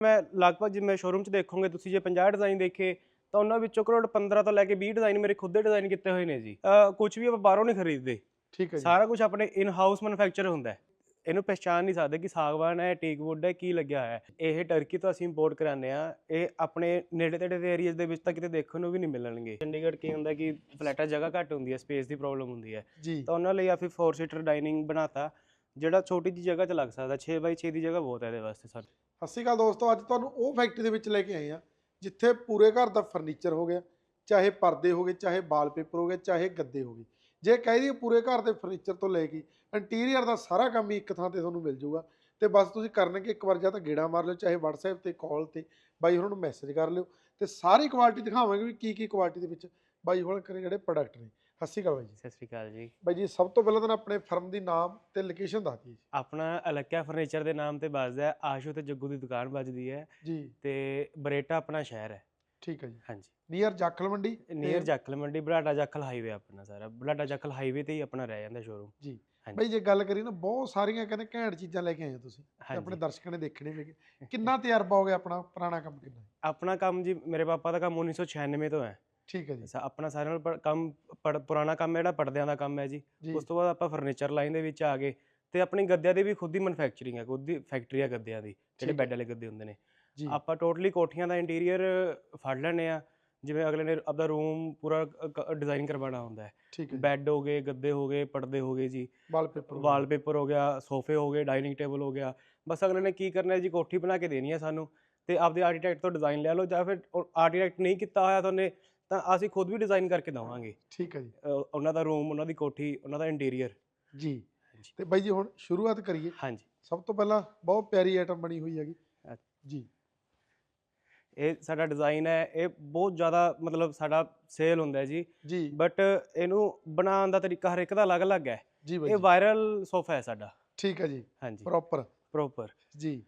ਮੈਂ ਲਗਭਗ ਜਿਵੇਂ ਸ਼ੋਰੂਮ 'ਚ ਦੇਖੋਗੇ ਤੁਸੀਂ ਜੇ 50 ਡਿਜ਼ਾਈਨ ਦੇਖੇ ਤਾਂ ਉਹਨਾਂ ਵਿੱਚੋਂ ਕਰੋੜ 15 ਤੋਂ ਲੈ ਕੇ 20 ਡਿਜ਼ਾਈਨ ਮੇਰੇ ਖੁਦ ਦੇ ਡਿਜ਼ਾਈਨ ਕੀਤੇ ਹੋਏ ਨੇ ਜੀ। ਕੁਝ ਵੀ ਆਪਾਂ ਬਾਹਰੋਂ ਨਹੀਂ ਖਰੀਦਦੇ। ਠੀਕ ਹੈ ਜੀ। ਸਾਰਾ ਕੁਝ ਆਪਣੇ ਇਨ ਹਾਊਸ ਮੈਨੂਫੈਕਚਰ ਹੁੰਦਾ ਹੈ। ਇਹਨੂੰ ਪਛਾਣ ਨਹੀਂ ਸਕਦੇ ਕਿ ਸਾਗਵਾਨ ਹੈ ਟੀਕ ਵੁੱਡ ਹੈ ਕੀ ਲੱਗਿਆ ਹੋਇਆ ਹੈ। ਇਹ ਟਰਕੀ ਤੋਂ ਅਸੀਂ ਇੰਪੋਰਟ ਕਰਾਉਂਦੇ ਆ ਇਹ ਆਪਣੇ ਨੇੜੇ ਤੇੜੇ ਦੇ ਏਰੀਆਜ਼ ਦੇ ਵਿੱਚ ਤਾਂ ਕਿਤੇ ਦੇਖਣ ਨੂੰ ਵੀ ਨਹੀਂ ਮਿਲਣਗੇ। ਚੰਡੀਗੜ੍ਹ ਕੀ ਹੁੰਦਾ ਕਿ ਫਲੈਟਾਂ ਜਗ੍ਹਾ ਘੱਟ ਹੁੰਦੀ ਹੈ ਸਪੇਸ ਦੀ ਪ੍ਰੋਬਲਮ ਹੁੰਦੀ ਹੈ। ਜੀ। ਤਾਂ ਉਹਨਾਂ ਲਈ ਆ ਫਿਰ 4 ਸੀਟਰ ਡਾਈਨਿੰਗ ਬਣਾਤਾ ਜਿਹੜਾ ਛੋਟੀ ਜਿਹੀ ਜਗ੍ਹਾ 'ਚ ਲੱਗ ਸਕਦਾ 6 ਬਾਈ 6 ਦੀ ਜਗ੍ਹਾ ਬਹੁਤ ਹੈ ਇਹਦੇ ਵਾਸਤੇ ਸਰ ਸਤਿ ਸ਼੍ਰੀ ਅਕਾਲ ਦੋਸਤੋ, ਅੱਜ ਤੁਹਾਨੂੰ ਉਹ ਫੈਕਟਰੀ ਦੇ ਵਿੱਚ ਲੈ ਕੇ ਆਏ ਆ ਜਿੱਥੇ ਪੂਰੇ ਘਰ ਦਾ ਫਰਨੀਚਰ ਹੋ ਗਿਆ, ਚਾਹੇ ਪਰਦੇ ਹੋ ਗਏ, ਚਾਹੇ ਵਾਲਪੇਪਰ ਹੋ ਗਏ, ਚਾਹੇ ਗੱਦੇ ਹੋ ਗਏ। ਜੇ ਕਹਿ ਦਈਏ ਪੂਰੇ ਘਰ ਦੇ ਫਰਨੀਚਰ ਤੋਂ ਲੈ ਕੇ ਇੰਟੀਰੀਅਰ ਦਾ ਸਾਰਾ ਕੰਮ ਹੀ ਇੱਕ ਥਾਂ ਤੇ ਤੁਹਾਨੂੰ ਮਿਲ ਜਾਊਗਾ। ਤੇ ਬਸ ਤੁਸੀਂ ਕਰਨਗੇ ਇੱਕ ਵਾਰ ਜਾਂ ਤਾਂ ਗੇੜਾ ਮਾਰ ਲਿਓ, ਚਾਹੇ WhatsApp ਤੇ ਕਾਲ ਤੇ, ਬਾਈ ਉਹਨਾਂ ਨੂੰ ਮੈਸੇਜ ਕਰ ਲਿਓ। ਤੇ ਸਾਰੀ ਕੁਆਲਿਟੀ ਦਿਖਾਵਾਂਗੇ ਵੀ ਕੀ ਕੀ ਕੁਆਲਿਟੀ ਦੇ ਵਿੱਚ ਬਾਈ ਹੋਲ ਕਰੇ ਜਿਹੜੇ ਪ੍ਰੋਡਕਟ ਨੇ। ਸਤਿ ਸ਼੍ਰੀ ਅਕਾਲ ਬਾਈ ਜੀ। ਸਤਿ ਸ਼੍ਰੀ ਅਕਾਲ ਜੀ। ਬਾਈ ਜੀ ਸਭ ਤੋਂ ਪਹਿਲਾਂ ਤਾਂ ਆਪਣੇ ਫਰਮ ਦੀ ਨਾਮ ਤੇ ਲੋਕੇਸ਼ਨ ਦੱਸ ਦਿਓ ਆਪਣਾ ਅਲੱਕਿਆ ਫਰਨੀਚਰ ਦੇ ਨਾਮ ਤੇ ਵੱਜਦਾ ਹੈ ਆਸ਼ੂ ਤੇ ਜੱਗੂ ਦੀ ਦੁਕਾਨ ਵੱਜਦੀ ਹੈ ਜੀ। ਤੇ ਬਰੇਟਾ ਆਪਣਾ ਸ਼ਹਿਰ ਹੈ। ਠੀਕ ਹੈ ਜੀ। ਹਾਂਜੀ। ਨੀਅਰ ਜਾਖਲ ਮੰਡੀ ਨੀਅਰ ਜਾਖਲ ਮੰਡੀ ਬਲਾਡਾ ਜਾਖਲ ਹਾਈਵੇ ਆਪਣਾ ਸਾਰਾ। ਬਲਾਡਾ ਜਾਖਲ ਹਾਈਵੇ ਤੇ ਹੀ ਆਪਣਾ ਰਹਿ ਜਾਂਦਾ ਸ਼ੋਰੂਮ ਜੀ। ਬਈ ਜੇ ਗੱਲ ਕਰੀ ਨਾ ਬਹੁਤ ਸਾਰੀਆਂ ਕਹਿੰਦੇ ਘੈਂਟ ਚੀਜ਼ਾਂ ਲੈ ਕੇ ਆਏ ਹੋ ਤੁਸੀਂ। ਆਪਣੇ ਦਰਸ਼ਕਾਂ ਨੇ ਦੇਖਣੇ ਵੀ ਕਿੰਨਾ ਤਜਰਬਾ ਹੋ ਗਿਆ ਆਪਣਾ ਪੁਰਾਣਾ ਕੰਮ ਕਿੰਨਾ ਆਪਣਾ ਕੰਮ ਜੀ ਮੇਰੇ ਪਾਪਾ ਦਾ ਕੰਮ 1996 ਤੋਂ ਹੈ। ਠੀਕ ਹੈ ਜੀ। ਅੱਛਾ ਆਪਣਾ ਸਾਰਿਆਂ ਨਾਲ ਕੰਮ ਪੁਰਾਣਾ ਕੰਮ ਹੈ ਜਿਹੜਾ ਪਰਦਿਆਂ ਦਾ ਕੰਮ ਹੈ ਜੀ। ਉਸ ਤੋਂ ਬਾਅਦ ਆਪਾਂ ਫਰਨੀਚਰ ਲਾਈਨ ਦੇ ਵਿੱਚ ਆ ਗਏ ਤੇ ਆਪਣੀ ਗੱਦਿਆਂ ਦੀ ਵੀ ਖੁਦ ਦੀ ਮੈਨੂਫੈਕਚਰਿੰਗ ਹੈ ਖੁਦ ਦੀ ਫੈਕਟਰੀ ਹੈ ਗੱਦਿਆਂ ਦੀ ਜਿਹੜੇ ਹੈ। ਬੈੱਡ ਵਾਲੇ ਗੱਦੇ ਹੁੰਦੇ ਨੇ। ਆਪਾਂ ਟੋਟਲੀ ਕੋਠੀਆਂ ਦਾ ਇੰਟੀਰੀਅਰ ਫੜ ਲੈਣੇ ਆ ਜਿਵੇਂ ਅਗਲੇ ਨੇ ਆਪਦਾ ਰੂਮ ਪੂਰਾ ਡਿਜ਼ਾਈਨ ਕਰਵਾਉਣਾ ਹੁੰਦਾ ਹੈ। ਹੈ। ਬੈੱਡ ਹੋ ਗਏ ਗੱਦੇ ਹੋ ਗਏ ਪਰਦੇ ਹੋ ਗਏ ਜੀ। ਵਾਲਪੇਪਰ ਵਾਲਪੇਪਰ ਹੋ ਗਿਆ ਸੋਫੇ ਹੋ ਗਏ ਡਾਈਨਿੰਗ ਟੇਬਲ ਹੋ ਗਿਆ। ਬਸ ਅਗਲੇ ਨੇ ਕੀ ਕਰਨਾ ਹੈ ਜੀ ਕੋਠੀ ਬਣਾ ਕੇ ਦੇਣੀ ਹੈ ਸਾਨੂੰ ਤੇ ਆਪਦੇ ਆਰਕੀਟੈਕਟ ਤੋਂ ਡਿਜ਼ਾਈਨ ਲੈ ਲਓ ਜਾਂ ਫਿਰ ਆਰਕੀਟੈਕਟ ਨਹੀਂ ਕੀਤਾ ਹੋਇਆ ਤੁਹਾਨੂੰ ਤਾਂ ਅਸੀਂ ਖੁਦ ਵੀ ਡਿਜ਼ਾਈਨ ਕਰਕੇ ਦਵਾਂਗੇ। ਠੀਕ ਹੈ ਜੀ। ਉਹਨਾਂ ਦਾ ਰੂਮ ਉਹਨਾਂ ਦੀ ਕੋਠੀ ਉਹਨਾਂ ਦਾ ਇੰਟੀਰੀਅਰ ਜੀ। ਤੇ ਬਾਈ ਜੀ ਹੁਣ ਸ਼ੁਰੂਆਤ ਕਰੀਏ। ਹਾਂਜੀ। ਸਭ ਤੋਂ ਪਹਿਲਾਂ ਬਹੁਤ ਪਿਆਰੀ ਆਈਟਮ ਬਣੀ ਹੋਈ ਹੈਗੀ। ਜੀ। ਇਹ ਸਾਡਾ ਡਿਜ਼ਾਈਨ ਹੈ ਇਹ ਬਹੁਤ ਜ਼ਿਆਦਾ ਮਤਲਬ ਸਾਡਾ ਸੇਲ ਹੁੰਦਾ ਜੀ। ਜੀ। ਬਟ ਇਹਨੂੰ ਬਣਾਉਣ ਦਾ ਤਰੀਕਾ ਹਰ ਇੱਕ ਦਾ ਅਲੱਗ-ਅਲੱਗ ਹੈ। ਜੀ ਬਾਈ ਇਹ ਵਾਇਰਲ ਸੋਫਾ ਹੈ ਸਾਡਾ। ਠੀਕ ਹੈ ਜੀ। ਹਾਂਜੀ। ਪ੍ਰੋਪਰ ਪ੍ਰੋਪਰ ਜੀ।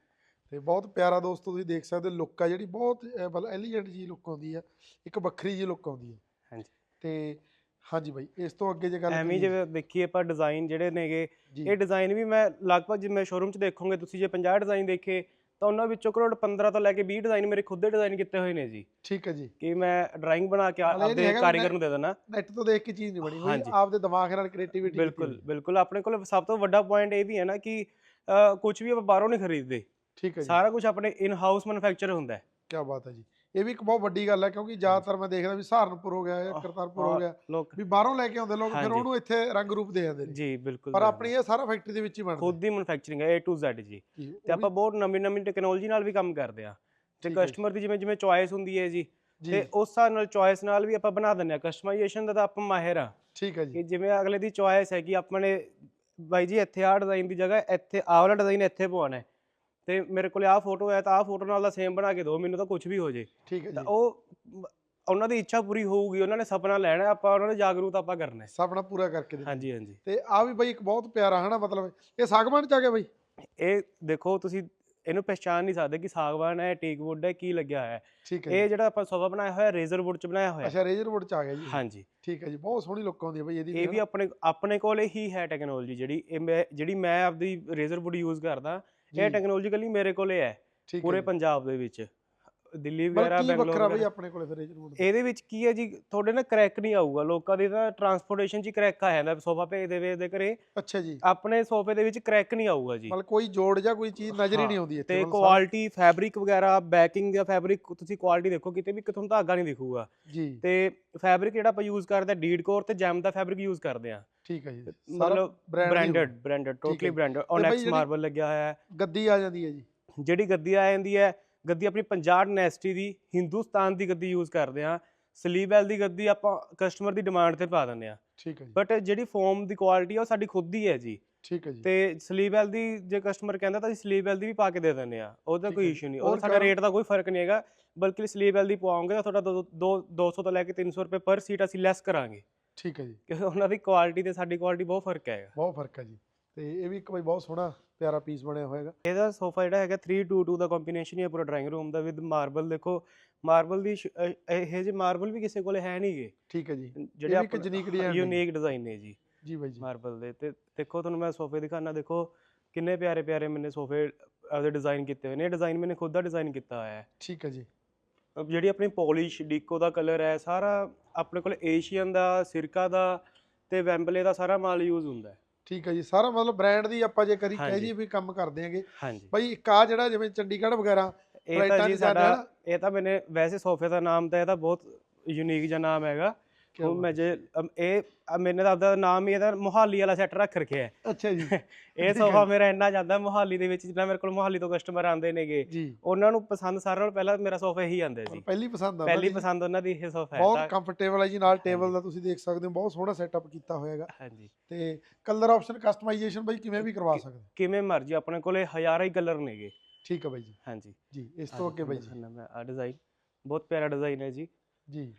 ਤੇ ਬਹੁਤ ਪਿਆਰਾ ਦੋਸਤੋ ਤੁਸੀਂ ਦੇਖ ਸਕਦੇ ਲੁੱਕ ਆ ਜਿਹੜੀ ਬਹੁਤ ਮਤਲਬ ਐਲੀਗੈਂਟ ਜੀ ਲੁੱਕ ਆਉਂਦੀ ਆ ਇੱਕ ਵੱਖਰੀ ਜੀ ਲੁੱਕ ਆਉਂਦੀ ਹੈ ਹਾਂਜੀ। ਤੇ ਹਾਂਜੀ ਬਾਈ ਇਸ ਤੋਂ ਅੱਗੇ ਜੇ ਗੱਲ ਐਵੇਂ ਹੀ ਜਿਵੇਂ ਦੇਖੀਏ ਆਪਾਂ ਡਿਜ਼ਾਈਨ ਜਿਹੜੇ ਨੇਗੇ ਜੀ। ਇਹ ਡਿਜ਼ਾਈਨ ਵੀ ਮੈਂ ਲਗਭਗ ਜਿਵੇਂ ਸ਼ੋਰੂਮ 'ਚ ਦੇਖੋਗੇ ਤੁਸੀਂ ਜੇ 50 ਡਿਜ਼ਾਈਨ ਦੇਖੇ ਤਾਂ ਉਹਨਾਂ ਵਿੱਚੋਂ ਕਰੋੜ 15 ਤੋਂ ਲੈ ਕੇ 20 ਡਿਜ਼ਾਈਨ ਮੇਰੇ ਖੁਦ ਦੇ ਡਿਜ਼ਾਈਨ ਕੀਤੇ ਹੋਏ ਨੇ ਜੀ। ਠੀਕ ਹੈ ਜੀ। ਕਿ ਮੈਂ ਡਰਾਇੰਗ ਬਣਾ ਕੇ ਆਪਦੇ ਕਾਰੀਗਰ ਨੂੰ ਦੇ ਦੇਣਾ। ਨੈਟ ਤੋਂ ਦੇਖ ਕੇ ਚੀਜ਼ ਨਹੀਂ ਬਣੀ ਹੋਈ। ਆਪਦੇ ਦਿਮਾਗ ਨਾਲ ਕ੍ਰੀਏਟੀਵਿਟੀ ਬਿਲਕੁਲ ਬਿਲਕੁਲ ਆਪਣੇ ਕੋਲ ਸਭ ਤੋਂ ਵੱਡਾ ਪੁਆਇੰਟ ਇਹ ਵੀ ਹੈ ਨਾ ਕਿ ਕੁਝ ਵੀ ਆਪਾਂ ਬਾਹਰੋਂ ਨਹੀਂ ਖਰੀਦਦੇ। ਠੀਕ ਹੈ ਜੀ। ਸਾਰਾ ਕੁਝ ਆਪਣੇ ਇਨ ਹਾਊਸ ਮੈਨੂਫੈਕਚਰ ਹੁੰਦਾ ਹੈ। ਕੀ ਬਾਤ ਹੈ ਜੀ। ਇਹ ਵੀ ਇੱਕ ਬਹੁਤ ਵੱਡੀ ਗੱਲ ਹੈ ਕਿਉਂਕਿ ਜ਼ਿਆਦਾਤਰ ਮੈਂ ਦੇਖਦਾ ਵੀ ਸਹਾਰਨਪੁਰ ਹੋ ਗਿਆ ਜਾਂ ਕਰਤਾਰਪੁਰ ਹੋ ਗਿਆ ਵੀ ਬਾਹਰੋਂ ਲੈ ਕੇ ਆਉਂਦੇ ਲੋਕ ਫਿਰ। ਉਹਨੂੰ ਇੱਥੇ ਰੰਗ ਰੂਪ ਦੇ ਜਾਂਦੇ ਨੇ। ਜੀ ਬਿਲਕੁਲ ਪਰ। ਆਪਣੀ ਇਹ ਸਾਰਾ ਫੈਕਟਰੀ ਦੇ ਵਿੱਚ ਹੀ ਬਣਦਾ ਖੁਦ ਦੀ ਮੈਨੂਫੈਕਚਰਿੰਗ ਹੈ A to Z ਜੀ। ਤੇ ਆਪਾਂ ਬਹੁਤ ਨਵੀਂ ਨਵੀਂ ਟੈਕਨੋਲੋਜੀ ਨਾਲ ਵੀ ਕੰਮ ਕਰਦੇ ਆ ਤੇ। ਕਸਟਮਰ ਦੀ ਜਿਵੇਂ ਜਿਵੇਂ ਚੁਆਇਸ ਹੁੰਦੀ ਹੈ ਜੀ ਤੇ ਉਸ ਹਿਸਾਬ ਨਾਲ ਚੁਆਇਸ ਨਾਲ ਵੀ ਆਪਾਂ ਬਣਾ ਦਿੰਦੇ ਆ ਕਸਟਮਾਈਜੇਸ਼ਨ ਦਾ ਤਾਂ ਆਪਾਂ ਮਾਹਿਰ ਆ ਠੀਕ ਹੈ ਜੀ। ਕਿ ਜਿਵੇਂ ਅਗਲੇ ਦੀ ਚੁਆਇਸ ਹੈ ਕਿ ਆਪਾਂ ਨੇ ਬਾਈ ਜੀ ਇੱਥੇ ਆਹ ਡਿਜ਼ਾਈਨ ਦੀ ਜਗ੍ਹਾ ਇੱਥੇ ਆਹ ਵਾਲਾ ਡਿਜ਼ਾਈਨ ਇੱਥੇ ਪਵਾਉਣਾ ਹੈ। ਤੇ ਮੇਰੇ ਕੋਲੇ ਆਹ ਫੋਟੋ ਹੈ ਤਾਂ ਆਹ ਫੋਟੋ ਨਾਲ ਦਾ ਸੇਮ ਬਣਾ ਕੇ ਦਿਓ ਮੈਨੂੰ ਤਾਂ ਕੁਝ ਵੀ ਹੋ ਜੇ। ਠੀਕ ਹੈ ਤਾਂ ਜੀ। ਉਹ ਉਹਨਾਂ ਦੀ ਇੱਛਾ ਪੂਰੀ ਹੋਊਗੀ ਉਹਨਾਂ ਨੇ ਸੁਪਨਾ ਲੈਣਾ ਆਪਾਂ ਉਹਨਾਂ ਨੂੰ ਜਾਗਰੂਕ ਆਪਾਂ ਕਰਨਾ ਹੈ। ਸਪਨਾ ਪੂਰਾ ਕਰਕੇ ਦੇ ਹਾਂਜੀ ਹਾਂਜੀ। ਤੇ ਆ ਵੀ ਬਾਈ ਇੱਕ ਬਹੁਤ ਪਿਆਰਾ ਹਨਾ ਮਤਲਬ ਇਹ ਸਾਗਵਾਨ ਚ ਆ ਗਿਆ ਬਾਈ? ਇਹ ਦੇਖੋ ਤੁਸੀਂ ਇਹਨੂੰ ਪਛਾਣ ਨਹੀਂ ਸਕਦੇ ਕਿ ਸਾਗਵਾਨ ਹੈ ਟੀਕ ਵੁੱਡ ਹੈ ਕੀ ਲੱਗਿਆ ਹੋਇਆ ਹੈ। ਠੀਕ ਹੈ ਇਹ ਜੀ ਜਿਹੜਾ ਆਪਾਂ ਸੋਫਾ ਬਣਾਇਆ ਹੋਇਆ ਰੇਜ਼ਰ ਵੁੱਡ ਚ ਬਣਾਇਆ ਹੋਇਆ। ਹੈ। ਅੱਛਾ ਰੇਜਰ ਵੁੱਡ ਚ ਆ ਗਿਆ ਜੀ। ਹਾਂਜੀ। ਠੀਕ ਹੈ ਜੀ ਬਹੁਤ ਸੋਹਣੀ ਲੁੱਕ ਆਉਂਦੀ ਹੈ ਬਾਈ ਇਹਦੀ ਇਹ ਵੀ। ਆਪਣੇ ਆਪਣੇ ਕੋਲ ਹੀ ਹੈ ਟੈਕਨੋਲੋਜੀ ਜਿਹੜੀ ਇਹ ਮੈਂ ਜਿਹੜੀ ਮੈਂ ਆਪਦੀ ਰੇਜ਼ਰ ਵੁੱਡ ਯੂਜ਼ ਕਰਦਾ ਇਹ ਟੈਕਨੋਲੋਜੀਕਲੀ ਮੇਰੇ ਕੋਲੇ ਹੈ ਪੂਰੇ। ਪੰਜਾਬ ਦੇ ਵਿੱਚ ਦਿੱਲੀ ਵਗੈਰਾ ਕੀ ਵੱਖਰਾ ਬੈਂਗਲੌਰ ਬਾਈ ਵਗੈਰਾ। ਆਪਣੇ ਕੋਲੇ ਫਿਰ ਰੇਜਰ ਵੁੱਡ ਇਹਦੇ ਵਿੱਚ ਕੀ ਹੈ ਜੀ ਤੁਹਾਡੇ ਨਾ ਕ੍ਰੈਕ ਨਹੀਂ ਆਊਗਾ। ਲੋਕਾਂ ਦੇ ਤਾਂ ਟਰਾਂਸਪੋਰਟੇਸ਼ਨ 'ਚ ਕਰੈਕ ਆ ਜਾਂਦਾ ਸੋਫਾ ਭੇਜਦੇ ਵੇਚਦੇ ਘਰੇ। ਅੱਛਾ ਜੀ। ਆਪਣੇ ਸੋਫੇ ਦੇ ਵਿੱਚ ਕ੍ਰੈਕ ਨਹੀਂ ਆਊਗਾ ਜੀ। ਮਤਲਬ ਕੋਈ ਜੋੜ ਜਾਂ ਕੋਈ ਚੀਜ਼ ਨਜ਼ਰ ਹੀ ਨਹੀਂ ਆਉਂਦੀ ਇੱਥੇ ਤੇ ਮਤਲਬ ਸਾਰਾ- ਕੁਆਲਿਟੀ ਫੈਬਰਿਕ ਵਗੈਰਾ ਬੈਕਿੰਗ ਦਾ ਫੈਬਰਿਕ ਤੁਸੀਂ ਕੁਆਲਿਟੀ ਦੇਖੋ ਕਿਤੇ ਵੀ ਤੁਹਾਨੂੰ ਧਾਗਾ ਨਹੀਂ ਦਿਖੂਗਾ। ਜੀ। ਤੇ ਫੈਬਰਿਕ ਜਿਹੜਾ ਆਪਾਂ ਯੂਜ਼ ਕਰਦੇ ਆ ਡੀਡ ਕੋਰ ਤੇ ਜੈਮ ਦਾ ਫੈਬਰਿਕ ਯੂਜ਼ ਕਰਦੇ ਆ। ਠੀਕ ਹੈ ਜੀ। ਸਾਰਾ ਮਤਲਬ brand ਹੀ ਬ੍ਰਾਂਡਡ ਬ੍ਰਾਂਡਡ ਹੈ ਟੋਟਲੀ ਜੀ। ਬ੍ਰਾਂਡਡ ਬਾਈ ਜਿਹੜੀ- ਮਾਰਬਲ ਲੱਗਿਆ ਹੋਇਆ ਹੈ। ਗੱਦੀ ਆ ਜਾਂਦੀ ਹੈ ਜੀ। ਜਿਹੜੀ ਗੱਦੀ ਆ ਜਾਂਦੀ ਹੈ ਗੱਦੀ ਆਪਣੀ ਪੰਜਾਬ ਨੈਸਟੀ ਦੀ ਹਿੰਦੁਸਤਾਨ ਦੀ ਗੱਦੀ ਯੂਜ਼ ਕਰਦੇ ਆ ਸਲੀਵੈਲ ਦੀ ਗੱਦੀ ਆਪਾਂ ਕਸਟਮਰ ਦੀ ਡਿਮਾਂਡ ਤੇ ਪਾ ਦਿੰਦੇ ਆ ਠੀਕ ਹੈ ਜੀ। ਬਟ ਜਿਹੜੀ ਫੋਮ ਦੀ ਕੁਆਲਿਟੀ ਆ ਉਹ ਸਾਡੀ ਖੁਦ ਦੀ ਹੈ ਜੀ। ਠੀਕ ਹੈ ਜੀ। ਤੇ ਸਲੀਵੈਲ ਦੀ ਜੇ ਕਸਟਮਰ ਕਹਿੰਦਾ ਤਾਂ ਅਸੀਂ ਸਲੀਵੈਲ ਦੀ ਵੀ ਪਾ ਕੇ ਦੇ ਦਿੰਦੇ ਆ ਉਹਦਾ ਕੋਈ। ਇਸ਼ੂ ਨਹੀਂ। ਉਹਦਾ ਸਾਡਾ ਰੇਟ ਦਾ ਕੋਈ ਫ਼ਰਕ ਨਹੀਂ ਹੈਗਾ। ਬਲਕਿ ਸਲੀਵੈਲ ਦੀ ਪਵਾਓਗੇ ਤਾਂ ਤੁਹਾਡਾ 2 200 ਤੋਂ ਲੈ ਕੇ 300 ਰੁਪਏ ਪਰ ਸੀਟ ਅਸੀਂ ਲੈਸ ਕਰਾਂਗੇ। ਠੀਕ ਹੈ ਜੀ। ਕਿਉਂਕਿ ਉਹਨਾਂ ਦੀ ਕੁਆਲਿਟੀ ਤੇ ਸਾਡੀ ਕੁਆਲਿਟੀ ਬਹੁਤ ਫ਼ਰਕ ਹੈਗਾ। ਬਹੁਤ ਫ਼ਰਕ ਹੈ ਜੀ। ਤੇ ਇਹ ਵੀ ਇੱਕ ਬਾਈ ਬਹੁਤ ਸੋਹਣਾ ਪਿਆਰਾ ਪੀਸ ਬਣਿਆ ਹੋਏਗਾ ਇਹਦਾ ਸੋਫਾ ਜਿਹੜਾ ਹੈਗਾ 322 ਦਾ ਕੰਬੀਨੇਸ਼ਨ ਹੀ ਹੈ ਪੂਰਾ ਡਰਾਇੰਗ ਰੂਮ ਦਾ ਵਿਦ ਮਾਰਬਲ ਦੇਖੋ ਮਾਰਬਲ ਦੀ ਇਹ ਜਿਹੇ ਮਾਰਬਲ ਵੀ ਕਿਸੇ ਕੋਲੇ ਹੈ ਨਹੀਂਗੇ। ਠੀਕ ਹੈ ਜੀ। ਜਿਹੜੇ ਇੱਕ unique design ਨੇ। ਯੂਨੀਕ ਡਿਜ਼ਾਈਨ ਨੇ ਜੀ। ਜੀ ਬਾਈ ਜੀ। ਮਾਰਬਲ ਦੇ। ਤੇ ਦੇਖੋ ਤੁਹਾਨੂੰ ਮੈਂ ਸੋਫੇ ਦਿਖਾਣਾ ਦੇਖੋ ਕਿੰਨੇ ਪਿਆਰੇ ਪਿਆਰੇ ਮੈਨੇ ਸੋਫੇ ਆਪਦੇ ਡਿਜ਼ਾਈਨ ਕੀਤੇ ਹੋਏ ਨੇ। ਇਹ ਡਿਜ਼ਾਈਨ ਮੈंने ਖੁਦ ਦਾ ਡਿਜ਼ਾਈਨ ਕੀਤਾ ਹੋਇਆ ਹੈ। ਠੀਕ ਹੈ ਜੀ। ਜਿਹੜੀ ਆਪਣੀ ਪੋਲਿਸ਼ ਡੀਕੋ ਦਾ ਕਲਰ ਹੈ ਸਾਰਾ ਆਪਣੇ ਕੋਲ ਏਸ਼ੀਅਨ ਦਾ ਸਿਰਕਾ ਦਾ ਤੇ ਵੈਂਬਲੇ ਦਾ ਸਾਰਾ ਮਾਲ ਯੂਜ਼ ਹੁੰਦਾ ਹੈ। ਠੀਕ ਹੈ ਜੀ ਸਾਰਾ ਮਤਲਬ ਬ੍ਰਾਂਡ ਦੀ ਆਪਾਂ ਜੇ ਕਰੀ ਕਹਿ। ਜੀ ਵੀ ਕੰਮ ਕਰਦੇ ਆਂਗੇ ਹਾਂਜੀ ਬਾਈ ਇੱਕ ਆ ਜਿਹੜਾ ਜਿਵੇਂ ਚੰਡੀਗੜ੍ਹ ਵਗੈਰਾ ਇਹ ਤਾਂ ਜੀ ਸਾਡਾ। ਇਹ ਤਾਂ ਮੈंने ਵੈਸੇ ਸੋਫੇ ਦਾ ਨਾਮ ਤਾਂ ਇਹਦਾ ਬਹੁਤ ਯੂਨੀਕ ਜਿਹਾ ਨਾਮ ਹੈਗਾ ਬਾਤ ਮੈਂ ਜੇ ਅਮ ਇਹ ਅ ਮੈंने ਤਾਂ ਆਪਦਾ ਨਾਮ ਹੀ ਇਹਦਾ ਮੋਹਾਲੀ ਵਾਲਾ ਸੈੱਟ ਰੱਖ ਰੱਖਿਆ ਹੈ। ਅੱਛਾ ਜੀ। ਇਹ। ਸੋਫਾ ਮੇਰਾ ਇੰਨਾ ਜਾਂਦਾ ਮੋਹਾਲੀ ਦੇ ਵਿੱਚ ਜਿੰਨਾ ਮੇਰੇ ਕੋਲ ਮੋਹਾਲੀ ਤੋਂ ਕਸਟਮਰ ਆਉਂਦੇ ਨੇਗੇ ਜੀ। ਉਹਨਾਂ ਨੂੰ ਪਸੰਦ ਸਾਰਿਆਂ ਨਾਲੋਂ ਪਹਿਲਾਂ ਮੇਰਾ ਸੋਫਾ ਹੀ ਆਉਂਦੇ ਸੀ। ਪਹਿਲੀ ਪਸੰਦ ਆ ਪਹਿਲੀ। ਪਸੰਦ ਉਹਨਾਂ ਦੀ ਇਹ ਸੋਫਾ ਹੈ ਬਹੁਤ ਕੰਫਰਟੇਬਲ ਹੈ ਜੀ ਨਾਲ ਟੇਬਲ ਦਾ ਤੁਸੀਂ ਦੇਖ ਸਕਦੇ ਹੋ ਬਹੁਤ ਸੋਹਣਾ ਸੈਟਅਪ ਕੀਤਾ ਹੋਇਆਗਾ ਹਾਂਜੀ। ਤੇ ਕਲਰ ਆਪਸ਼ਨ ਕਸਟਮਾਈਜ਼ੇਸ਼ਨ ਬਾਈ ਕਿਵੇਂ ਵੀ ਕਰਵਾ ਸਕਦੇ ਕਿਵੇਂ ਮਰਜ਼ੀ ਆਪਣੇ ਕੋਲੇ ਹਜ਼ਾਰਾਂ ਹੀ ਕਲਰ ਨੇਗੇ। ਠੀਕ ਹੈ ਬਾਈ ਜੀ। ਹਾਂਜੀ। ਜੀ ਇਸ ਤੋਂ ਅੱਗੇ ਬਾਈ ਜੀ। ਆ ਡਿਜ਼ਾਈਨ ਬਹੁਤ ਪਿਆਰਾ ਡਿਜ਼ਾਈਨ ਹੈ ਜੀ। ਜੀ।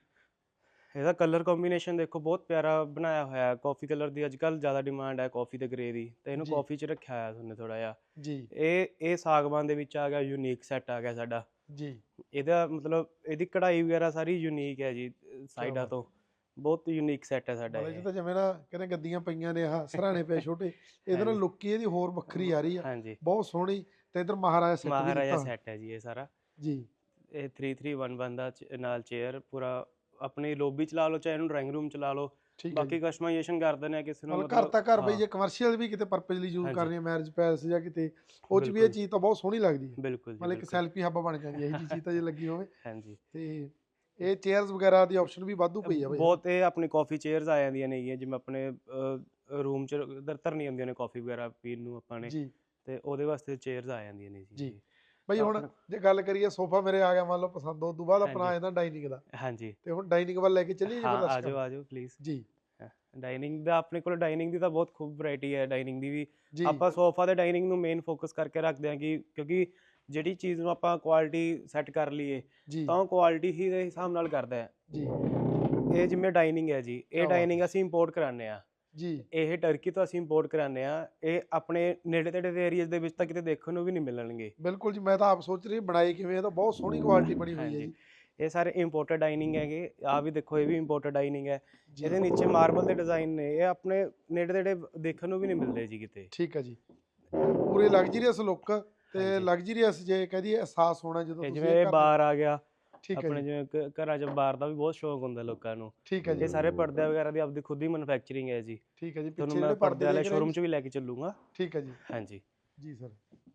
ਇਹਦਾ ਕਲਰ ਕੰਬੀਨੇਸ਼ਨ ਦੇਖੋ ਬਹੁਤ ਪਿਆਰਾ ਬਣਾਇਆ ਹੋਇਆ ਹੈ। ਕਾਫੀ ਕਲਰ ਦੀ ਅੱਜਕੱਲ ਜ਼ਿਆਦਾ ਡਿਮਾਂਡ ਹੈ ਕਾਫੀ ਤੇ ਗ੍ਰੇ ਦੀ। ਤੇ ਇਹਨੂੰ ਜੀ। ਕਾਫੀ ਚ ਰੱਖਿਆ ਹੋਇਆ ਤੁਹਾਨੂੰ ਥੋੜਾ ਜਿਹਾ। ਜੀ। ਇਹ ਇਹ ਸਾਗਵਾਨ ਦੇ ਵਿੱਚ ਆ ਗਿਆ ਯੂਨੀਕ ਸੈੱਟ ਆ ਗਿਆ ਸਾਡਾ। ਜੀ। ਇਹਦਾ ਮਤਲਬ ਇਹਦੀ ਕਢਾਈ ਵਗੈਰਾ ਸਾਰੀ ਯੂਨੀਕ ਹੈ ਜੀ ਸਾਈਡਾਂ ਬਾਤ। ਤੋਂ। ਬਹੁਤ ਯੂਨੀਕ ਸੈੱਟ ਹੈ ਸਾਡਾ ਇਹ। ਇਹ ਤਾਂ ਜਿਵੇਂ ਨਾ ਕਹਿੰਦੇ ਗੱਦੀਆਂ ਪਈਆਂ ਨੇ ਆਹ ਸਰਾਣੇ ਪਏ ਛੋਟੇ। ਇਹਦੇ ਨਾਲ ਹਾਂਜੀ। ਲੁੱਕੀ ਇਹਦੀ ਹੋਰ ਵੱਖਰੀ ਆ ਰਹੀ ਆ। ਹਾਂਜੀ। ਬਹੁਤ ਸੋਹਣੀ ਤੇ ਇਧਰ ਮਹਾਰਾਜਾ ਸੈੱਟ ਵੀ ਮਹਾਰਾਜਾ ਦਿੱਤਾ। ਸੈੱਟ ਹੈ ਜੀ ਇਹ ਸਾਰਾ। ਜੀ। ਇਹ 3311 ਦਾ ਚ- ਨਾਲ ਚੇਅਰ ਪੂਰਾ ਆਪਣੀ ਲੋਬੀ ਚ ਲਾ ਲਓ ਚਾਹੇ ਇਹਨੂੰ ਡਰਾਇੰਗ ਰੂਮ ਚ ਲਾ ਲਓ ਬਾਕੀ ਕਸਟਮਾਈਜ਼ੇਸ਼ਨ ਕਰ ਦਿੰਦੇ ਆ ਕਿਸੇ ਨੂੰ ਮਤਲਬ ਘਰ ਤਾਂ ਘਰ ਬਈ ਜੇ ਕਮਰਸ਼ੀਅਲ ਵੀ ਕਿਤੇ ਪਰਪਸ ਲਈ ਯੂਜ਼। ਕਰਨੀ ਹੈ ਮੈਰਿਜ ਪੈਲਸ ਜਾਂ ਕਿਤੇ ਉਹ ਚ ਵੀ ਇਹ। ਚੀਜ਼ ਤਾਂ ਬਹੁਤ ਸੋਹਣੀ ਲੱਗਦੀ ਹੈ। ਬਿਲਕੁਲ ਜੀ ਮਤਲਬ ਇੱਕ। ਸੈਲਫੀ ਹੱਬ ਬਣ ਜਾਂਦੀ ਹੈ ਇਹ ਚੀਜ਼ ਤਾਂ ਜੇ ਲੱਗੀ ਹੋਵੇ। ਹਾਂਜੀ। ਤੇ ਇਹ ਚੇਅਰਸ ਵਗੈਰਾ ਦੀ ਆਪਸ਼ਨ ਵੀ ਵਾਧੂ ਪਈ ਆ ਬਈ। ਬਹੁਤ ਇਹ ਆਪਣੀ ਕਾਫੀ ਚੇਅਰਸ ਆ ਜਾਂਦੀਆਂ ਨੇਗੀਆਂ ਜਿਵੇਂ ਆਪਣੇ ਰੂਮ ਚ ਧਰਨੀ ਹੁੰਦੀਆਂ ਨੇ ਕਾਫੀ ਵਗੈਰਾ ਪੀਣ ਨੂੰ ਆਪਾਂ ਨੇ। ਜੀ। ਤੇ ਉਹਦੇ ਵਾਸਤੇ ਚੇਅਰਸ ਆ ਜਾਂਦੀਆਂ ਨੇ ਜੀ। ਬਈ ਹੁਣ ਜੇ ਗੱਲ ਕਰੀਏ ਸੋਫਾ ਮੇਰੇ ਆ ਗਿਆ ਮੰਨ ਲਓ ਪਸੰਦ ਉਸ ਤੋਂ ਬਾਅਦ ਆਪਣਾ ਆ। ਜਾਂਦਾ ਡਾਈਨਿੰਗ ਦਾ। ਹਾਂਜੀ। ਤੇ ਹੁਣ ਡਾਈਨਿੰਗ ਵੱਲ ਲੈ ਕੇ ਚੱਲੀਏ ਜੀ ਹਾਂ ਫਿਰ ਆ ਦਰਸ਼ਕਾਂ ਜਾਓ ਆ ਜਾਓ ਪਲੀਜ਼ ਜੀ ਡਾਈਨਿੰਗ ਦਾ ਆਪਣੇ ਕੋਲ ਡਾਈਨਿੰਗ ਦੀ ਤਾਂ ਬਹੁਤ ਖੂਬ ਵੈਰਾਈਟੀ ਹੈ ਡਾਈਨਿੰਗ ਦੀ ਵੀ। ਆਪਾਂ ਸੋਫਾ ਤੇ ਡਾਈਨਿੰਗ ਨੂੰ ਮੇਨ ਫੋਕਸ ਕਰਕੇ ਰੱਖਦੇ ਹਾਂ ਕਿ ਕਿਉਂਕਿ ਜਿਹੜੀ ਚੀਜ਼ ਨੂੰ ਆਪਾਂ ਕੁਆਲਿਟੀ ਸੈੱਟ ਕਰ ਲਈਏ ਤਾਂ ਉਹ ਕੁਆਲਿਟੀ ਹੀ ਦੇ ਹਿਸਾਬ ਨਾਲ ਕਰਦਾ ਹੈ। ਜੀ। ਇਹ ਜਿਵੇਂ ਡਾਈਨਿੰਗ ਹੈ ਜੀ ਇਹ। ਡਾਈਨਿੰਗ ਅਸੀਂ ਇੰਪੋਰਟ ਕਰਾਉਂਦੇ ਆ ਜੀ। ਇਹ ਟਰਕੀ ਤੋਂ ਅਸੀਂ ਇੰਪੋਰਟ ਕਰਾਉਂਦੇ ਆ ਇਹ ਆਪਣੇ ਨੇੜੇ ਤੇੜੇ ਦੇ ਏਰੀਆਜ਼ ਦੇ ਵਿੱਚ ਤਾਂ ਕਿਤੇ ਦੇਖਣ ਨੂੰ ਵੀ ਨਹੀਂ ਮਿਲਣਗੇ। ਬਿਲਕੁਲ ਜੀ ਮੈਂ ਤਾਂ ਆਪ ਸੋਚ ਰਹੀ ਬਣਾਈ ਕਿਵੇਂ ਇਹ ਤਾਂ ਬਹੁਤ ਸੋਹਣੀ ਕੁਆਲਿਟੀ ਬਣੀ ਹੋਈ ਹੈ। ਜੀ। ਇਹ ਸਾਰੇ ਇੰਪੋਰਟਡ ਡਾਈਨਿੰਗ ਹੈਗੇ। ਆ ਵੀ ਦੇਖੋ ਇਹ ਵੀ ਇੰਪੋਰਟਡ ਡਾਈਨਿੰਗ ਹੈ। ਇਹਦੇ ਨੀਚੇ ਮਾਰਬਲ ਦੇ ਡਿਜ਼ਾਈਨ ਨੇ। ਇਹ ਆਪਣੇ ਨੇੜੇ ਤੇੜੇ ਦੇਖਣ ਨੂੰ ਵੀ ਨਹੀਂ ਮਿਲਦੇ ਜੀ ਕਿਤੇ। ਠੀਕ ਹੈ ਜੀ। ਪੂਰੇ ਲਗਜ਼ਰੀਅਸ ਲੁੱਕ ਤੇ। ਲਗਜ਼ਰੀਅਸ ਜੇ ਕਹਦੀ ਅਹਿਸਾਸ ਹੋਣਾ ਜਦੋਂ ਤੁਸੀਂ ਜਿਵੇਂ ਇਹ ਬਾਰ ਆ ਗਿਆ। ਆਪਣੇ ਜਿਵੇਂ ਘ- ਘਰਾਂ 'ਚ ਬਾਰ ਦਾ ਵੀ ਬਹੁਤ ਸ਼ੌਕ ਹੁੰਦਾ ਲੋਕਾਂ ਨੂੰ। ਠੀਕ ਹੈ ਜੀ। ਇਹ ਸਾਰੇ ਪਰਦੇ ਵਗੈਰਾ ਦੀ ਆਪਦੀ ਖੁਦ ਹੀ ਮੈਨੂਫੈਕਚਰਿੰਗ ਹੈ ਜੀ। ਠੀਕ ਹੈ ਜੀ ਪਿੱਛੇ ਤੁਹਾਨੂੰ ਜਿਹੜੇ ਮੈਂ ਪਰਦੇ ਵਾਲੇ ਦੇਖ ਰਹੇ ਸ਼ੋਰੂਮ ਜੀ। 'ਚ ਵੀ ਲੈ ਕੇ ਚੱਲੂਗਾ। ਠੀਕ ਹੈ ਜੀ। ਹਾਂਜੀ। ਜੀ ਸਰ।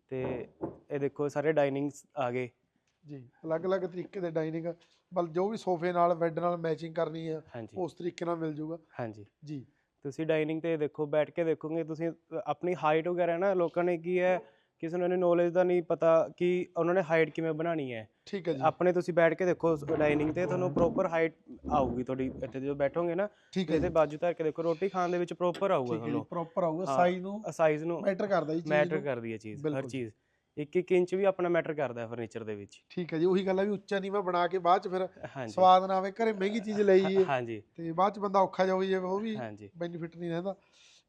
ਤੇ ਇਹ ਦੇਖੋ ਸਾਰੇ ਡਾਈਨਿੰਗਸ ਆ ਗਏ। ਜੀ ਅਲੱਗ-ਅਲੱਗ ਤਰੀਕੇ ਦੇ ਡਾਈਨਿੰਗ ਬਲ ਜੋ ਵੀ ਸੋਫੇ ਨਾਲ ਬੈੱਡ ਨਾਲ ਮੈਚਿੰਗ ਕਰਨੀ ਹੈ ਹਾਂਜੀ। ਉਸ ਤਰੀਕੇ ਨਾਲ ਮਿਲ ਜਾਊਗਾ ਹਾਂਜੀ। ਜੀ। ਤੁਸੀਂ ਡਾਈਨਿੰਗ ਤੇ ਦੇਖੋ ਬੈਠ ਕੇ ਦੇਖੋਗੇ ਤੁਸੀਂ ਅ, ਆਪਣੀ ਹਾਈਟ ਵਗੈਰਾ ਨਾ ਲੋਕਾਂ ਨੇ ਕੀ ਹੈ ਕਿਸੇ ਨੂੰ ਇਹਨੇ ਨੌਲੇਜ ਦਾ ਨਹੀਂ ਪਤਾ ਕਿ ਉਹਨਾਂ ਨੇ ਹਾਈਟ ਕਿਵੇਂ ਬਣਾਉਣੀ ਹੈ। ਠੀਕ ਹੈ ਜੀ। ਆਪਣੇ ਤੁਸੀਂ ਬੈਠ ਕੇ ਦੇਖੋ ਡਾਈਨਿੰਗ ਤੇ ਤੁਹਾਨੂੰ ਪ੍ਰੋਪਰ ਹਾਈਟ ਆਊਗੀ ਤੁਹਾਡੀ ਇੱਥੇ ਜਦੋਂ ਬੈਠੋਗੇ ਨਾ ਇਹਦੇ ਜੀ। ਬਾਜੂ ਧਰ ਕੇ ਦੇਖੋ ਰੋਟੀ ਖਾਣ ਦੇ ਵਿੱਚ ਪ੍ਰੋਪਰ ਆਊਗਾ ਜੀ ਤੁਹਾਨੂੰ। ਪ੍ਰੋਪਰ ਆਊਗਾ ਸਾਈਜ਼ ਨੂੰ ਸਾਈਜ਼ ਨੂੰ ਮੈਟਰ ਕਰਦਾ ਜੀ ਚੀਜ਼ ਮੈਟਰ। ਕਰਦੀ ਹੈ ਚੀਜ਼ ਹਰ। ਚੀਜ਼। ਇੱਕ ਇੱਕ ਇੰਚ ਵੀ ਆਪਣਾ ਮੈਟਰ ਕਰਦਾ ਹੈ ਫਰਨੀਚਰ ਦੇ ਵਿੱਚ। ਠੀਕ ਹੈ ਜੀ ਉਹੀ ਗੱਲ ਹੈ ਵੀ ਉੱਚਾ ਨੀਵਾਂ ਬਣਾ ਕੇ ਬਾਅਦ ਚ ਫਿਰ ਸਵਾਦ ਨਾ ਆਵੇ ਘਰੇ ਮਹਿੰਗੀ ਚੀਜ਼ ਲਈ ਜਾਈਏ ਹਾਂਜੀ। ਤੇ ਬਾਅਦ ਚ ਬੰਦਾ ਔਖਾ ਜਾ ਜਾਵੇ ਉਹ ਵੀ ਬੈਨੀਫਿਟ ਨਹੀਂ ਰਹਿੰਦਾ।